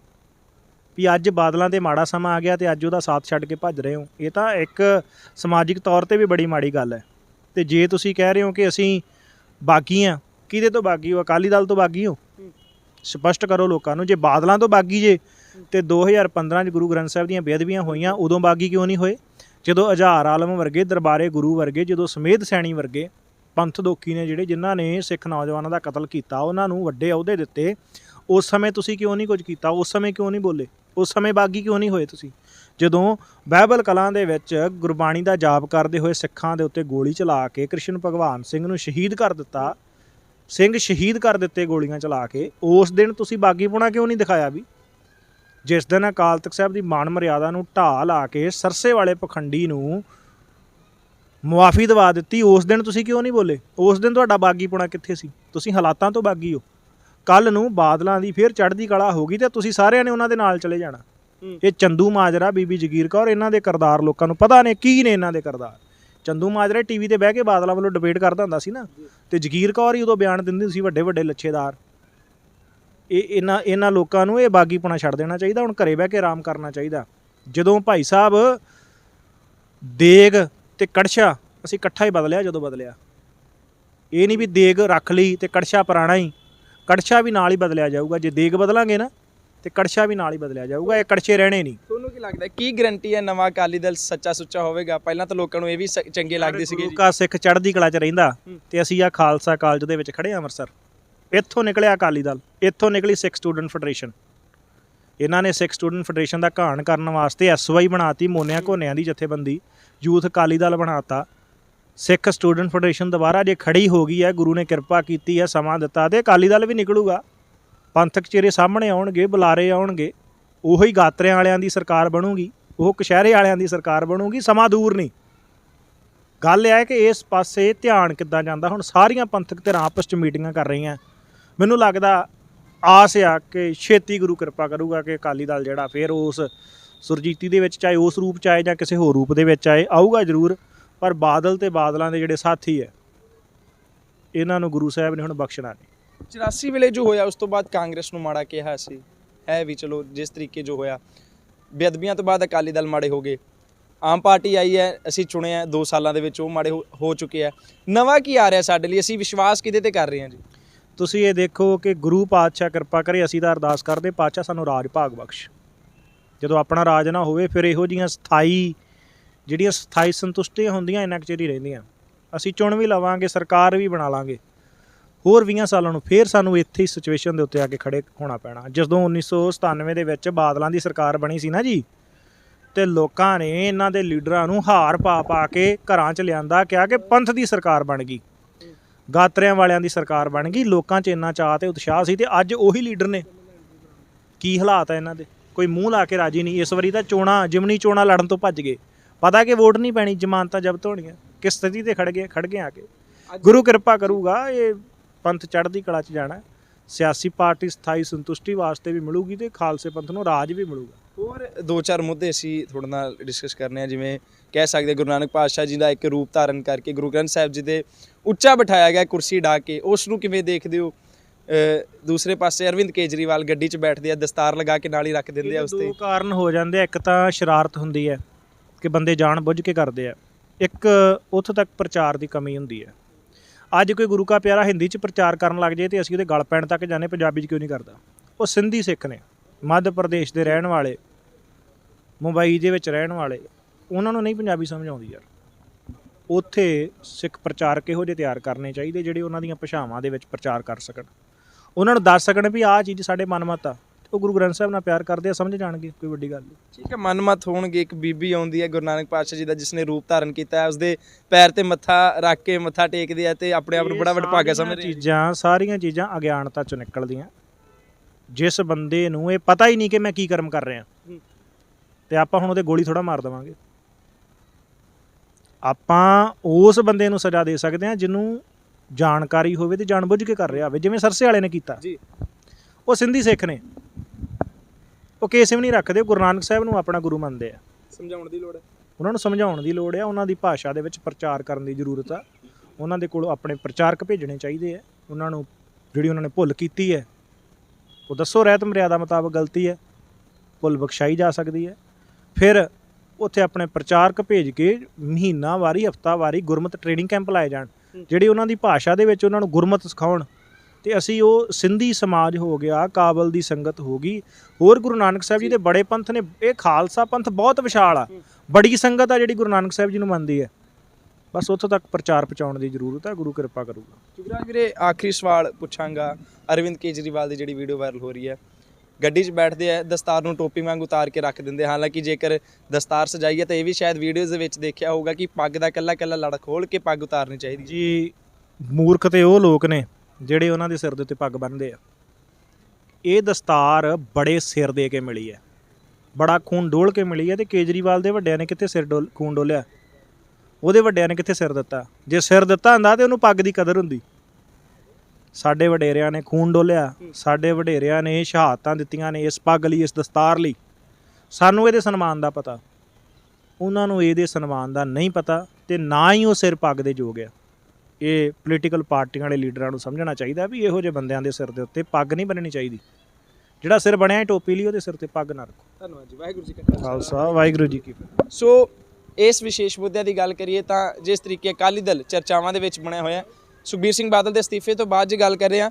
ਵੀ ਅੱਜ ਬਾਦਲਾਂ ਤੇ ਮਾੜਾ ਸਮਾਂ ਆ ਗਿਆ ਤੇ ਅੱਜ ਉਹਦਾ ਸਾਥ ਛੱਡ ਕੇ ਭੱਜ ਰਹੇ ਹੋ। ਇਹ ਤਾਂ ਇੱਕ ਸਮਾਜਿਕ ਤੌਰ ਤੇ ਵੀ ਬੜੀ ਮਾੜੀ ਗੱਲ ਹੈ। ਤੇ ਜੇ ਤੁਸੀਂ ਕਹਿ ਰਹੇ ਹੋ ਕਿ ਅਸੀਂ ਬਾਗੀ ਆ ਕਿਹਦੇ ਤੋਂ ਬਾਗੀ ਹੋ? ਅਕਾਲੀ ਦਲ ਤੋਂ ਬਾਗੀ ਹੋ? ਸਪਸ਼ਟ ਕਰੋ ਲੋਕਾਂ ਨੂੰ, ਜੇ ਬਾਦਲਾਂ ਤੋਂ ਬਾਗੀ ਜੇ, ਤੇ 2015 ਚ ਗੁਰੂ ਗ੍ਰੰਥ ਸਾਹਿਬ ਦੀਆਂ ਬੇਅਦਬੀਆਂ ਹੋਈਆਂ, ਉਦੋਂ ਬਾਗੀ ਕਿਉਂ ਨਹੀਂ ਹੋਏ? ਜਦੋਂ ਅਜਹਾਰ ਆਲਮ ਵਰਗੇ, ਦਰਬਾਰੇ ਗੁਰੂ ਵਰਗੇ, ਜਦੋਂ ਸਮੇਧ ਸੈਣੀ ਵਰਗੇ ਪੰਥ ਦੋਖੀ ਨੇ ਜਿਹੜੇ, ਜਿਨ੍ਹਾਂ ਨੇ ਸਿੱਖ ਨੌਜਵਾਨਾਂ ਦਾ ਕਤਲ ਕੀਤਾ, ਉਹਨਾਂ ਨੂੰ ਵੱਡੇ ਅਹੁਦੇ ਦਿੱਤੇ, ਉਸ ਸਮੇਂ ਤੁਸੀਂ ਕਿਉਂ ਨਹੀਂ ਕੁਝ ਕੀਤਾ? ਉਸ ਸਮੇਂ ਕਿਉਂ ਨਹੀਂ ਬੋਲੇ? ਉਸ ਸਮੇਂ ਬਾਗੀ ਕਿਉਂ ਨਹੀਂ ਹੋਏ ਤੁਸੀਂ? ਜਦੋਂ ਬਾਈਬਲ ਕਲਾਂ ਦੇ ਵਿੱਚ ਗੁਰਬਾਣੀ ਦਾ ਜਾਪ ਕਰਦੇ ਹੋਏ ਸਿੱਖਾਂ ਦੇ ਉੱਤੇ ਗੋਲੀ ਚਲਾ ਕੇ ਕ੍ਰਿਸ਼ਨ ਭਗਵਾਨ ਸਿੰਘ ਨੂੰ ਸ਼ਹੀਦ ਕਰ ਦਿੱਤਾ, ਸਿੰਘ ਸ਼ਹੀਦ ਕਰ ਦਿੱਤੇ ਗੋਲੀਆਂ ਚਲਾ ਕੇ, ਉਸ ਦਿਨ ਤੁਸੀਂ ਬਾਗੀਪੁਣਾ ਕਿਉਂ ਨਹੀਂ ਦਿਖਾਇਆ ਵੀ? ਜਿਸ ਦਿਨ ਅਕਾਲ ਤਖਤ ਸਾਹਿਬ ਦੀ ਮਾਨ ਮਰਿਆਦਾ ਨੂੰ ਢਾਹ ਲਾ ਕੇ ਸਰਸੇ ਵਾਲੇ ਪਖੰਡੀ ਨੂੰ ਮੁਆਫੀ ਦਵਾ ਦਿੱਤੀ, ਉਸ ਦਿਨ ਤੁਸੀਂ ਕਿਉਂ ਨਹੀਂ ਬੋਲੇ? ਉਸ ਦਿਨ ਤੁਹਾਡਾ ਬਾਗੀਪੁਣਾ ਕਿੱਥੇ ਸੀ? ਤੁਸੀਂ ਹਾਲਾਤਾਂ ਤੋਂ ਬਾਗੀ ਹੋ। ਕੱਲ ਨੂੰ ਬਾਦਲਾਂ ਦੀ ਫੇਰ ਚੜ੍ਹਦੀ ਕਲਾ ਹੋ ਗਈ ਤੇ ਤੁਸੀਂ ਸਾਰਿਆਂ ਨੇ ਉਹਨਾਂ ਦੇ ਨਾਲ ਚਲੇ ਜਾਣਾ। ਇਹ ਚੰਦੂ ਮਾਜਰਾ, ਬੀਬੀ ਜਗੀਰ ਕੌਰ, ਇਹਨਾਂ ਦੇ ਕਰਦਾਰ ਲੋਕਾਂ ਨੂੰ ਪਤਾ ਨੇ, ਕੀ ਨੇ ਇਹਨਾਂ ਦੇ ਕਰਦਾਰ? ਚੰਦੂ ਮਾਜਰਾ ਟੀਵੀ ਤੇ ਬਹਿ ਕੇ ਬਾਦਲਾਂ ਵੱਲੋਂ ਡਿਬੇਟ ਕਰਦਾ ਹੁੰਦਾ ਸੀ ਨਾ, ਤੇ ਜਗੀਰ ਕੌਰ ਹੀ ਉਦੋਂ ਬਿਆਨ ਦਿੰਦੀ ਸੀ, ਵੱਡੇ ਵੱਡੇ ਲੱਛੇਦਾਰ। ਇਹ ਇਹਨਾਂ ਇਹਨਾਂ ਲੋਕਾਂ ਨੂੰ ਇਹ ਬਾਗੀਪੁਣਾ ਛੱਡ ਦੇਣਾ ਚਾਹੀਦਾ, ਹੁਣ ਘਰੇ ਬਹਿ ਕੇ ਆਰਾਮ ਕਰਨਾ ਚਾਹੀਦਾ। ਜਦੋਂ ਭਾਈ ਸਾਹਿਬ ਦੇਗ ਤੇ ਕੜਛਾ ਅਸੀਂ ਇਕੱਠਾ ਹੀ ਬਦਲਿਆ, ਜਦੋਂ ਬਦਲਿਆ। ਇਹ ਨਹੀਂ ਵੀ ਦੇਗ ਰੱਖ ਲਈ ਤੇ ਕੜਛਾ ਪੁਰਾਣਾ ਹੀ, ਕੜਛਾ ਵੀ ਨਾਲ ਹੀ ਬਦਲਿਆ ਜਾਊਗਾ, ਜੇ ਦੇਗ ਬਦਲਾਂਗੇ ਨਾ ਤੇ ਕੜਛਾ ਵੀ ਨਾਲ ਹੀ ਬਦਲਿਆ ਜਾਊਗਾ ਇਹ ਕੜਛੇ ਰਹਿਣੇ ਨਹੀਂ। ਤੁਹਾਨੂੰ ਕੀ ਲੱਗਦਾ? ਕੀ ਗਰੰਟੀ ਹੈ ਨਵਾਂ ਅਕਾਲੀ ਦਲ ਸੱਚਾ ਸੁੱਚਾ ਹੋਵੇਗਾ? ਪਹਿਲਾਂ ਤਾਂ ਲੋਕਾਂ ਨੂੰ ਇਹ ਵੀ ਸ- ਚੰਗੇ ਲੱਗਦੇ ਸੀਗੇ ਜੀ। ਕਾ ਸਿੱਖ ਚੜ੍ਹਦੀ ਕਲਾ 'ਚ ਰਹਿੰਦਾ ਤੇ ਅਸੀਂ ਆ ਖਾਲਸਾ ਕਾਲਜ ਦੇ ਵਿੱਚ ਖੜੇ ਹਾਂ ਅੰਮ੍ਰਿਤਸਰ। ਇੱਥੋਂ ਨਿਕਲਿਆ ਅਕਾਲੀ ਦਲ ਇੱਥੋਂ ਨਿਕਲੀ ਸਿੱਖ ਸਟੂਡੈਂਟ ਫੈਡਰੇਸ਼ਨ। ਇਹਨਾਂ ਨੇ ਸਿੱਖ ਸਟੂਡੈਂਟ ਫੈਡਰੇਸ਼ਨ ਦਾ ਘਾਣ ਕਰਨ ਵਾਸਤੇ ਐਸਵਾਈ ਬਣਾਤੀ ਮੋਨਿਆਂ ਘੋਨਿਆਂ ਦੀ ਜਥੇਬੰਦੀ ਯੂਥ ਅਕਾਲੀ ਦਲ ਬਣਾਤਾ। ਸਿੱਖ ਸਟੂਡੈਂਟ ਫੈਡਰੇਸ਼ਨ ਦੁਬਾਰਾ ਜੇ ਖੜੀ ਹੋ ਗਈ ਹੈ ਗੁਰੂ ਨੇ ਕਿਰਪਾ ਕੀਤੀ ਹੈ ਸਮਾਂ ਦਿੱਤਾ ਤੇ ਅਕਾਲੀ ਦਲ ਵੀ ਨਿਕਲੂਗਾ। ਪੰਥਕ ਚਿਹਰੇ ਸਾਹਮਣੇ ਆਉਣਗੇ, ਬੁਲਾਰੇ ਆਉਣਗੇ, ਉਹੀ ਗਾਤਰਿਆਂ ਵਾਲਿਆਂ ਦੀ ਸਰਕਾਰ ਬਣੂਗੀ, ਉਹ ਕਸ਼ਹਿਰੇ ਵਾਲਿਆਂ ਦੀ ਸਰਕਾਰ ਬਣੂਗੀ, ਸਮਾਂ ਦੂਰ ਨਹੀਂ। ਗੱਲ ਇਹ ਹੈ ਕਿ ਇਸ ਪਾਸੇ ਧਿਆਨ ਕਿੱਦਾਂ ਜਾਂਦਾ, ਹੁਣ ਸਾਰੀਆਂ ਪੰਥਕ ਧਿਰਾਂ ਆਪਸ ਚ ਮੀਟਿੰਗਾਂ ਕਰ ਰਹੀਆਂ। ਮੈਨੂੰ ਲੱਗਦਾ ਆਸ ਆ ਕਿ ਛੇਤੀ ਗੁਰੂ ਕਿਰਪਾ ਕਰੂਗਾ ਕਿ ਅਕਾਲੀ ਦਲ ਜਿਹੜਾ ਫੇਰ ਉਸ ਸੁਰਜੀਤੀ ਦੇ ਵਿੱਚ ਚਾਹੇ ਉਸ ਰੂਪ ਚ ਆਏ ਜਾਂ ਕਿਸੇ ਹੋਰ ਰੂਪ ਦੇ ਵਿੱਚ ਆਏ, ਆਊਗਾ ਜ਼ਰੂਰ, ਪਰ ਬਾਦਲ ਤੇ ਬਾਦਲਾਂ ਦੇ ਜਿਹੜੇ ਸਾਥੀ ਹੈ, ਇਹਨਾਂ ਨੂੰ ਗੁਰੂ ਸਾਹਿਬ ਨੇ ਹੁਣ ਬਖਸ਼ਣਾ ਨਹੀਂ। 84 ਵੇਲੇ ਜੋ ਹੋਇਆ, ਉਸ ਤੋਂ ਬਾਅਦ ਕਾਂਗਰਸ ਨੂੰ ਮਾੜਾ ਕਿਹਾ ਸੀ। ਹੈ ਵੀ ਚਲੋ, ਜਿਸ ਤਰੀਕੇ ਜੋ ਹੋਇਆ। ਬੇਅਦਬੀਆਂ ਤੋਂ ਬਾਅਦ ਅਕਾਲੀ ਦਲ ਮਾੜੇ ਹੋ ਗਏ। ਆਮ ਪਾਰਟੀ ਆਈ ਹੈ, ਅਸੀਂ ਚੁਣੇ ਆ 2 ਸਾਲਾਂ ਦੇ ਵਿੱਚ ਉਹ ਮਾੜੇ ਹੋ- ਹੋ ਚੁੱਕੇ ਆ ਨਵਾਂ ਕੀ ਆ ਰਿਹਾ ਸਾਡੇ ਲਈ? ਅਸੀਂ ਵਿਸ਼ਵਾਸ ਕਿਤੇ ਤੇ ਕਰ ਰਹੇ ਹਾਂ ਜੀ? ਤੁਸੀਂ ਇਹ ਦੇਖੋ ਕਿ ਗੁਰੂ ਪਾਤਸ਼ਾਹ ਕਿਰਪਾ ਕਰੇ, ਅਸੀਂ ਤਾਂ ਅਰਦਾਸ ਕਰਦੇ ਪਾਤਸ਼ਾਹ ਸਾਨੂੰ ਰਾਜ ਭਾਗ ਬਖਸ਼। ਜਦੋਂ ਆਪਣਾ ਰਾਜ ਨਾ ਹੋਵੇ, ਫਿਰ ਇਹੋ ਜੀਆਂ ਸਥਾਈ, ਜਿਹੜੀਆਂ ਸਥਾਈ ਸੰਤੁਸ਼ਟੀਆਂ ਹੁੰਦੀਆਂ ਇਹਨਾਂ ਕੁ ਚਿਰ ਹੀ ਰਹਿੰਦੀਆਂ। ਅਸੀਂ ਚੁਣ ਵੀ ਲਵਾਂਗੇ, ਸਰਕਾਰ ਵੀ ਬਣਾ ਲਾਂਗੇ। ਹੋਰ 20 ਸਾਲਾਂ ਨੂੰ ਫੇਰ ਸਾਨੂੰ ਇੱਥੇ ਹੀ ਸਿਚੁਏਸ਼ਨ ਦੇ ਉੱਤੇ ਆ ਕੇ ਖੜੇ ਹੋਣਾ ਪੈਣਾ। ਜਦੋਂ 1997 ਦੇ ਵਿੱਚ ਬਾਦਲਾਂ ਦੀ ਸਰਕਾਰ ਬਣੀ ਸੀ ਨਾ ਜੀ ਤੇ ਲੋਕਾਂ ਨੇ ਇਹਨਾਂ ਦੇ ਲੀਡਰਾਂ ਨੂੰ ਹਾਰ ਪਾ ਪਾ ਕੇ ਘਰਾਂ 'ਚ ਲਿਆਂਦਾ ਕਿਹਾ ਕਿ ਪੰਥ ਦੀ ਸਰਕਾਰ ਬਣ ਗਈ। ਗਾਤਰਿਆਂ ਵਾਲਿਆਂ ਦੀ ਸਰਕਾਰ ਬਣ ਗਈ ਲੋਕਾਂ 'ਚ ਇੰਨਾ ਚਾਅ ਤੇ ਉਤਸ਼ਾਹ ਸੀ ਤੇ ਅੱਜ ਉਹੀ ਲੀਡਰ ਨੇ। ਕੀ ਹਾਲਾਤ ਆ ਇਹਨਾਂ ਦੇ? ਕੋਈ ਮੂੰਹ ਲਾ ਕੇ ਰਾਜੀ ਨਹੀਂ। ਇਸ ਵਾਰੀ ਤਾਂ ਚੋਣਾ ਜਿਮਨੀ ਚੋਣਾ ਲੜਨ ਤੋਂ ਭੱਜ ਗਏ। ਪਤਾ ਕਿ ਵੋਟ ਨਹੀਂ ਪੈਣੀ ਜ਼ਮਾਨਤਾਂ ਜ਼ਬਤ ਹੋਣੀਆਂ। ਕਿਸ ਸਥਿਤੀ ਤੇ ਖੜ ਗਏ ਖੜ ਗਏ ਆ ਕੇ। ਗੁਰੂ ਕਿਰਪਾ ਕਰੂਗਾ ਇਹ ਪੰਥ ਚੜ੍ਹਦੀ ਕਲਾ 'ਚ ਜਾਣਾ। ਸਿਆਸੀ ਪਾਰਟੀ ਸਥਾਈ ਸੰਤੁਸ਼ਟੀ ਵਾਸਤੇ ਵੀ ਮਿਲੂਗੀ ਤੇ ਖਾਲਸੇ ਪੰਥ ਨੂੰ ਰਾਜ ਵੀ ਮਿਲੂਗਾ। ਹੋਰ ਦੋ ਚਾਰ ਮੁੱਦੇ ਅਸੀਂ ਤੁਹਾਡੇ ਨਾਲ ਡਿਸਕਸ ਕਰਨੇ ਆ ਜਿਵੇਂ ਕਹਿ ਸਕਦੇ ਗੁਰੂ ਨਾਨਕ ਪਾਤਸ਼ਾਹ ਜੀ ਦਾ ਇੱਕ ਰੂਪ ਧਾਰਨ ਕਰਕੇ ਗੁਰੂ ਗ੍ਰੰਥ ਸਾਹਿਬ ਜੀ ਦੇ ਉੱਚਾ ਬਿਠਾਇਆ ਗਿਆ ਕੁਰਸੀ ਢਾ ਕੇ। ਉਸ ਨੂੰ ਕਿਵੇਂ ਦੇਖਦੇ ਹੋ? ਦੂਸਰੇ ਪਾਸੇ ਅਰਵਿੰਦ ਕੇਜਰੀਵਾਲ ਗੱਡੀ 'ਚ ਬੈਠਦੇ ਆ ਦਸਤਾਰ ਲਗਾ ਕੇ ਨਾਲ ਹੀ ਰੱਖ ਦਿੰਦੇ ਆ ਉਸ ਤੇ। ਦੋ ਕਾਰਨ ਹੋ ਜਾਂਦੇ ਆ। ਇੱਕ ਤਾਂ ਸ਼ਰਾਰਤ ਹੁੰਦੀ ਹੈ ਕਿ ਬੰਦੇ ਜਾਣ ਬੁੱਝ ਕੇ ਕਰਦੇ ਆ। ਇੱਕ ਉੱਥੋਂ ਤੱਕ ਪ੍ਰਚਾਰ ਦੀ ਕਮੀ ਹੁੰਦੀ ਹੈ। ਅੱਜ ਕੋਈ ਗੁਰੂ ਕਾ ਪਿਆਰਾ ਹਿੰਦੀ 'ਚ ਪ੍ਰਚਾਰ ਕਰਨ ਲੱਗ ਜੇ ਤੇ ਅਸੀਂ ਉਹਦੇ ਗਲ ਪੈਣ ਤੱਕ ਜਾਣੇ ਪੰਜਾਬੀ 'ਚ ਕਿਉਂ ਨਹੀਂ ਕਰਦਾ? ਉਹ ਸਿੰਧੀ ਸਿੱਖ ਨੇ, ਮੱਧ ਪ੍ਰਦੇਸ਼ ਦੇ ਰਹਿਣ ਵਾਲੇ, ਮੁੰਬਈ ਦੇ ਵਿੱਚ ਰਹਿਣ ਵਾਲੇ, ਉਹਨਾਂ ਨੂੰ ਨਹੀਂ ਪੰਜਾਬੀ ਸਮਝ ਆਉਂਦੀ ਯਾਰ। ਉੱਥੇ ਸਿੱਖ ਪ੍ਰਚਾਰਕ ਇਹੋ ਜਿਹੇ ਤਿਆਰ ਕਰਨੇ ਚਾਹੀਦੇ, ਜਿਹੜੇ ਉਹਨਾਂ ਦੀਆਂ ਭਾਸ਼ਾਵਾਂ ਦੇ ਵਿੱਚ ਪ੍ਰਚਾਰ ਕਰ ਸਕਣ? ਉਹਨਾਂ ਨੂੰ ਦੱਸ ਸਕਣ ਵੀ ਆਹ ਚੀਜ਼ ਸਾਡੇ ਮਨਮਤ ਆ। ਉਹ ਗੁਰੂ ਗ੍ਰੰਥ ਸਾਹਿਬ ਨਾਲ ਪਿਆਰ ਕਰਦੇ ਆ ਸਮਝ ਜਾਣਗੇ ਕੋਈ ਵੱਡੀ ਗੱਲ ਨਹੀਂ। ਠੀਕ ਹੈ ਮਨਮਤ ਹੋਣਗੇ ਇੱਕ ਬੀਬੀ ਆਉਂਦੀ ਹੈ ਗੁਰੂ ਨਾਨਕ ਪਾਤਸ਼ਾਹ ਜੀ ਦਾ ਜਿਸ ਨੇ ਰੂਪ ਧਾਰਨ ਕੀਤਾ ਹੈ ਉਸਦੇ ਪੈਰ ਤੇ ਮੱਥਾ ਰੱਖ ਕੇ ਮੱਥਾ ਟੇਕਦੇ ਆ ਤੇ ਆਪਣੇ ਆਪ ਨੂੰ ਬੜਾ ਵਡਭਾਗਾ ਸਮਝ ਰਹੇ ਆ। ਚੀਜ਼ਾਂ ਸਾਰੀਆਂ ਚੀਜ਼ਾਂ ਅਗਿਆਨਤਾ ਚੋਂ ਨਿਕਲਦੀਆਂ। ਜਿਸ ਬੰਦੇ ਨੂੰ ਇਹ ਪਤਾ ਹੀ ਨਹੀਂ ਕਿ ਮੈਂ ਕੀ ਕਰਮ ਕਰ ਰਿਹਾ। ਤੇ ਆਪਾਂ ਹੁਣ ਉਹਦੇ ਗੋਲੀ ਥੋੜਾ ਮਾਰ ਦੇਵਾਂਗੇ। ਆਪਾਂ ਉਸ ਬੰਦੇ ਨੂੰ ਸਜ਼ਾ ਦੇ ਸਕਦੇ ਹਾਂ ਜਿਹਨੂੰ ਜਾਣਕਾਰੀ ਹੋਵੇ ਤੇ ਜਾਣਬੁੱਝ ਕੇ ਕਰ ਰਿਹਾ ਹੋਵੇ ਜਿਵੇਂ ਸਰਸੇ ਵਾਲੇ ਨੇ ਕੀਤਾ। ਜੀ। ਉਹ ਸਿੰਧੀ ਸਿੱਖ ਨੇ। ਉਹ ਕੇਸ ਵੀ ਨਹੀਂ ਰੱਖਦੇ ਗੁਰੂ ਨਾਨਕ ਸਾਹਿਬ ਨੂੰ ਆਪਣਾ ਗੁਰੂ ਮੰਨਦੇ ਆ। ਸਮਝਾਉਣ ਦੀ ਲੋੜ ਹੈ? ਉਹਨਾਂ ਨੂੰ ਸਮਝਾਉਣ ਦੀ ਲੋੜ ਹੈ ਉਹਨਾਂ ਦੀ ਭਾਸ਼ਾ ਦੇ ਵਿੱਚ ਪ੍ਰਚਾਰ ਕਰਨ ਦੀ ਜ਼ਰੂਰਤ ਆ। ਉਹਨਾਂ ਦੇ ਕੋਲ ਆਪਣੇ ਪ੍ਰਚਾਰਕ ਭੇਜਣੇ ਚਾਹੀਦੇ ਆ। ਉਹਨਾਂ ਨੂੰ ਜਿਹੜੀ ਉਹਨਾਂ ਨੇ ਭੁੱਲ ਕੀਤੀ ਹੈ ਉਹ ਦੱਸੋ ਰਹਿਤ ਮਰਿਆਦਾ ਮੁਤਾਬਕ ਗਲਤੀ ਹੈ ਭੁੱਲ ਬਖਸ਼ਾਈ ਜਾ ਸਕਦੀ ਹੈ। ਫਿਰ ਉੱਥੇ ਆਪਣੇ ਪ੍ਰਚਾਰਕ ਭੇਜ ਕੇ ਮਹੀਨਾ ਵਾਰੀ ਹਫਤਾ ਵਾਰੀ ਗੁਰਮਤ ਟ੍ਰੇਨਿੰਗ ਕੈਂਪ ਲਾਏ ਜਾਣ। ਜਿਹੜੀ ਉਹਨਾਂ ਦੀ ਭਾਸ਼ਾ ਦੇ ਵਿੱਚ ਉਹਨਾਂ ਨੂੰ ਗੁਰਮਤ ਸਿਖਾਉਣ ਤੇ ਅਸੀਂ ਉਹ ਸਿੰਧੀ ਸਮਾਜ ਹੋ ਗਿਆ ਕਾਬਲ ਦੀ ਸੰਗਤ ਹੋ ਗਈ। ਹੋਰ ਗੁਰੂ ਨਾਨਕ ਸਾਹਿਬ ਜੀ ਦੇ ਬੜੇ ਪੰਥ ਨੇ ਇਹ ਖਾਲਸਾ ਪੰਥ ਬਹੁਤ ਵਿਸ਼ਾਲ ਆ। ਬੜੀ ਸੰਗਤ ਆ ਜਿਹੜੀ ਗੁਰੂ ਨਾਨਕ ਸਾਹਿਬ ਜੀ ਨੂੰ ਮੰਨਦੀ ਹੈ। ਬਸ ਉੱਥੋਂ ਤੱਕ ਪ੍ਰਚਾਰ ਪਹੁੰਚਾਉਣ ਦੀ ਜ਼ਰੂਰਤ ਹੈ ਗੁਰੂ ਕਿਰਪਾ ਕਰੂਗਾ। ਜੁਗਰਾਜ ਵੀਰੇ ਆਖਰੀ ਸਵਾਲ ਪੁੱਛਾਂਗਾ ਅਰਵਿੰਦ ਕੇਜਰੀਵਾਲ ਦੀ ਜਿਹੜੀ ਵੀਡੀਓ ਵਾਇਰਲ ਹੋ ਰਹੀ ਹੈ। ਗੱਡੀ 'ਚ ਬੈਠਦੇ ਆ ਦਸਤਾਰ ਨੂੰ ਟੋਪੀ ਵਾਂਗ ਉਤਾਰ ਕੇ ਰੱਖ ਦਿੰਦੇ ਹਾਲਾਂਕਿ ਜੇਕਰ ਦਸਤਾਰ ਸਜਾਈ ਹੈ ਤਾਂ ਇਹ ਵੀ ਸ਼ਾਇਦ ਵੀਡੀਓਜ਼ ਦੇ ਵਿੱਚ ਦੇਖਿਆ ਹੋਊਗਾ ਕਿ ਪੱਗ ਦਾ ਕੱਲਾ ਕੱਲਾ ਲੜ ਖੋਲ ਕੇ ਪੱਗ ਉਤਾਰਨੀ ਚਾਹੀਦੀ ਜੀ ਮੂਰਖ ਤੇ ਉਹ ਲੋਕ ਨੇ। ਜਿਹੜੇ ਉਹਨਾਂ ਦੇ ਸਿਰ ਦੇ ਉੱਤੇ ਪੱਗ ਬੰਨ੍ਹਦੇ ਆ। ਇਹ ਦਸਤਾਰ ਬੜੇ ਸਿਰ ਦੇ ਕੇ ਮਿਲੀ ਹੈ। ਬੜਾ ਖੂਨ ਡੋਲ ਕੇ ਮਿਲੀ ਹੈ ਤੇ ਕੇਜਰੀਵਾਲ ਦੇ ਵੱਡਿਆਂ ਨੇ ਕਿੱਥੇ ਸਿਰ ਡੋਲ, ਖੂਨ ਡੋਲਿਆ? ਉਹਦੇ ਵੱਡਿਆਂ ਨੇ ਕਿੱਥੇ ਸਿਰ ਦਿੱਤਾ? ਜੇ ਸਿਰ ਦਿੱਤਾ ਹੁੰਦਾ ਤੇ ਉਹਨੂੰ ਪੱਗ ਦੀ ਕਦਰ ਹੁੰਦੀ। ਸਾਡੇ ਵਡੇਰਿਆਂ ਨੇ ਖੂਨ ਡੋਲਿਆ, ਸਾਡੇ ਵਡੇਰਿਆਂ ਨੇ ਸ਼ਹਾਦਤਾਂ ਦਿੱਤੀਆਂ ਨੇ ਇਸ ਪੱਗ ਲਈ, ਇਸ ਦਸਤਾਰ ਲਈ। ਸਾਨੂੰ ਇਹਦੇ ਸਨਮਾਨ ਦਾ ਪਤਾ। ਉਹਨਾਂ ਨੂੰ ਇਹਦੇ ਸਨਮਾਨ ਦਾ ਨਹੀਂ ਪਤਾ ਤੇ ਨਾ ਹੀ ਉਹ ਸਿਰ ਪੱਗ ਦੇ ਯੋਗ ਆ। ਇਹ ਪੋਲੀਟੀਕਲ ਪਾਰਟੀਆਂ ਵਾਲੇ ਲੀਡਰਾਂ ਨੂੰ ਸਮਝਣਾ ਚਾਹੀਦਾ ਵੀ ਇਹੋ ਜਿਹੇ ਬੰਦਿਆਂ ਦੇ ਸਿਰ ਦੇ ਉੱਤੇ ਪੱਗ ਨਹੀਂ ਬੰਨਣੀ ਚਾਹੀਦੀ। ਜਿਹੜਾ ਸਿਰ ਬਣਿਆ ਹੈ ਟੋਪੀ ਲਈ ਉਹਦੇ ਸਿਰ ਤੇ ਪੱਗ ਨਾ ਰੱਖੋ। ਧੰਨਵਾਦ ਜੀ ਵਾਹਿਗੁਰੂ ਜੀ ਕਾ ਖਾਲਸਾ। ਵਾਹਿਗੁਰੂ ਜੀ ਕੀ ਫਤਿਹ। ਸੋ ਇਸ ਵਿਸ਼ੇਸ਼ ਮੁੱਦਿਆਂ ਦੀ ਗੱਲ ਕਰੀਏ ਤਾਂ ਜਿਸ ਤਰੀਕੇ ਅਕਾਲੀ ਦਲ ਚਰਚਾਵਾਂ ਦੇ ਵਿੱਚ ਬਣਿਆ ਹੋਇਆ ਸੁਖਬੀਰ ਸਿੰਘ ਬਾਦਲ ਦੇ ਅਸਤੀਫੇ ਤੋਂ ਬਾਅਦ ਜੇ ਗੱਲ ਕਰ ਰਹੇ ਹਾਂ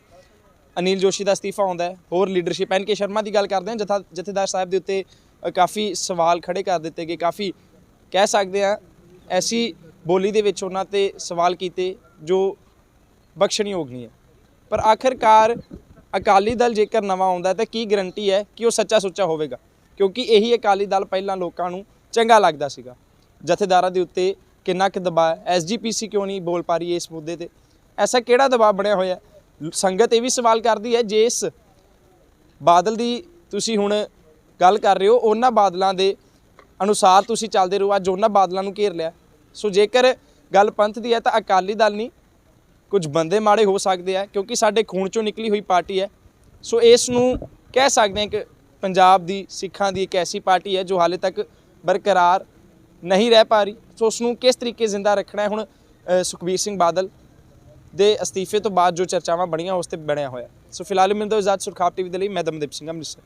ਅਨਿਲ ਜੋਸ਼ੀ ਦਾ ਅਸਤੀਫਾ ਆਉਂਦਾ ਹੈ ਹੋਰ ਲੀਡਰਸ਼ਿਪ ਐਨ ਕੇ ਸ਼ਰਮਾ ਦੀ ਗੱਲ ਕਰਦੇ ਹਾਂ ਜਥਾ ਜਥੇਦਾਰ ਸਾਹਿਬ ਦੇ ਉੱਤੇ ਕਾਫੀ ਸਵਾਲ ਖੜੇ ਕਰ ਦਿੱਤੇ ਗਏ ਕਾਫੀ ਕਹਿ ਸਕਦੇ ਹਾਂ ਐਸੀ ਬੋਲੀ ਦੇ ਵਿੱਚ ਉਹਨਾਂ ਤੇ ਸਵਾਲ ਕੀਤੇ ਜੋ ਬਖਸ਼ਣਯੋਗ ਨਹੀਂ ਹੈ। ਪਰ ਆਖਰਕਾਰ ਅਕਾਲੀ ਦਲ ਜੇਕਰ ਨਵਾਂ ਆਉਂਦਾ ਤਾਂ ਕੀ ਗਰੰਟੀ ਹੈ ਕਿ ਉਹ ਸੱਚਾ ਸੁੱਚਾ ਹੋਵੇਗਾ? ਕਿਉਂਕਿ ਇਹੀ ਅਕਾਲੀ ਦਲ ਪਹਿਲਾਂ ਲੋਕਾਂ ਨੂੰ ਚੰਗਾ ਲੱਗਦਾ ਸੀਗਾ। ਜਥੇਦਾਰਾਂ ਦੇ ਉੱਤੇ ਕਿੰਨਾ ਕੁ ਦਬਾਅ ਹੈ? ਐਸਜੀਪੀਸੀ ਕਿਉਂ ਨਹੀਂ ਬੋਲ ਪਾ ਰਹੀ ਇਸ ਮੁੱਦੇ ਤੇ? ਐਸਾ ਕਿਹੜਾ ਦਬਾਅ ਬਣਿਆ ਹੋਇਆ ਸੰਗਤ ਇਹ ਵੀ ਸਵਾਲ ਕਰਦੀ ਹੈ, ਜੇ ਇਸ ਬਾਦਲ ਦੀ ਤੁਸੀਂ ਹੁਣ ਗੱਲ ਕਰ ਰਹੇ ਹੋ, ਉਹਨਾਂ ਬਾਦਲਾਂ ਦੇ ਅਨੁਸਾਰ ਤੁਸੀਂ ਚੱਲਦੇ ਰਹੋ, ਅੱਜ ਉਹਨਾਂ ਬਾਦਲਾਂ ਨੂੰ ਘੇਰ ਲਿਆ। ਸੋ ਜੇਕਰ ਗੱਲ ਪੰਥ ਦੀ ਹੈ ਤਾਂ ਅਕਾਲੀ ਦਲ ਨਹੀਂ। ਕੁਝ ਬੰਦੇ ਮਾੜੇ ਹੋ ਸਕਦੇ ਆ, ਕਿਉਂਕਿ ਸਾਡੇ ਖੂਨ ਚੋਂ ਨਿਕਲੀ ਹੋਈ ਪਾਰਟੀ ਹੈ। ਸੋ ਇਸ ਨੂੰ ਕਹਿ ਸਕਦੇ ਹਾਂ ਕਿ ਪੰਜਾਬ ਦੀ, ਸਿੱਖਾਂ ਦੀ ਇੱਕ ਐਸੀ ਪਾਰਟੀ ਹੈ ਜੋ ਹਾਲੇ ਤੱਕ ਬਰਕਰਾਰ ਨਹੀਂ ਰਹਿ ਪਾ ਰਹੀ। ਸੋ ਉਸ ਨੂੰ ਕਿਸ ਤਰੀਕੇ ਜ਼ਿੰਦਾ ਰੱਖਣਾ ਹੈ? ਹੁਣ ਸੁਖਬੀਰ ਸਿੰਘ ਬਾਦਲ ਦੇ ਅਸਤੀਫੇ ਤੋਂ ਬਾਅਦ ਜੋ ਚਰਚਾਵਾਂ ਬਣੀਆਂ, ਉਸ ਤੇ ਬਣਿਆ ਹੋਇਆ। ਸੋ ਫਿਲਹਾਲ ਮਿਲਦਾ ਇਜਾਜ਼ਤ ਸੁਰਖਾਪ ਟੀਵੀ ਦੇ ਲਈ, ਮੈਂ ਦਮਦੀਪ ਸਿੰਘ, ਅੰਮ੍ਰਿਤਸਰ।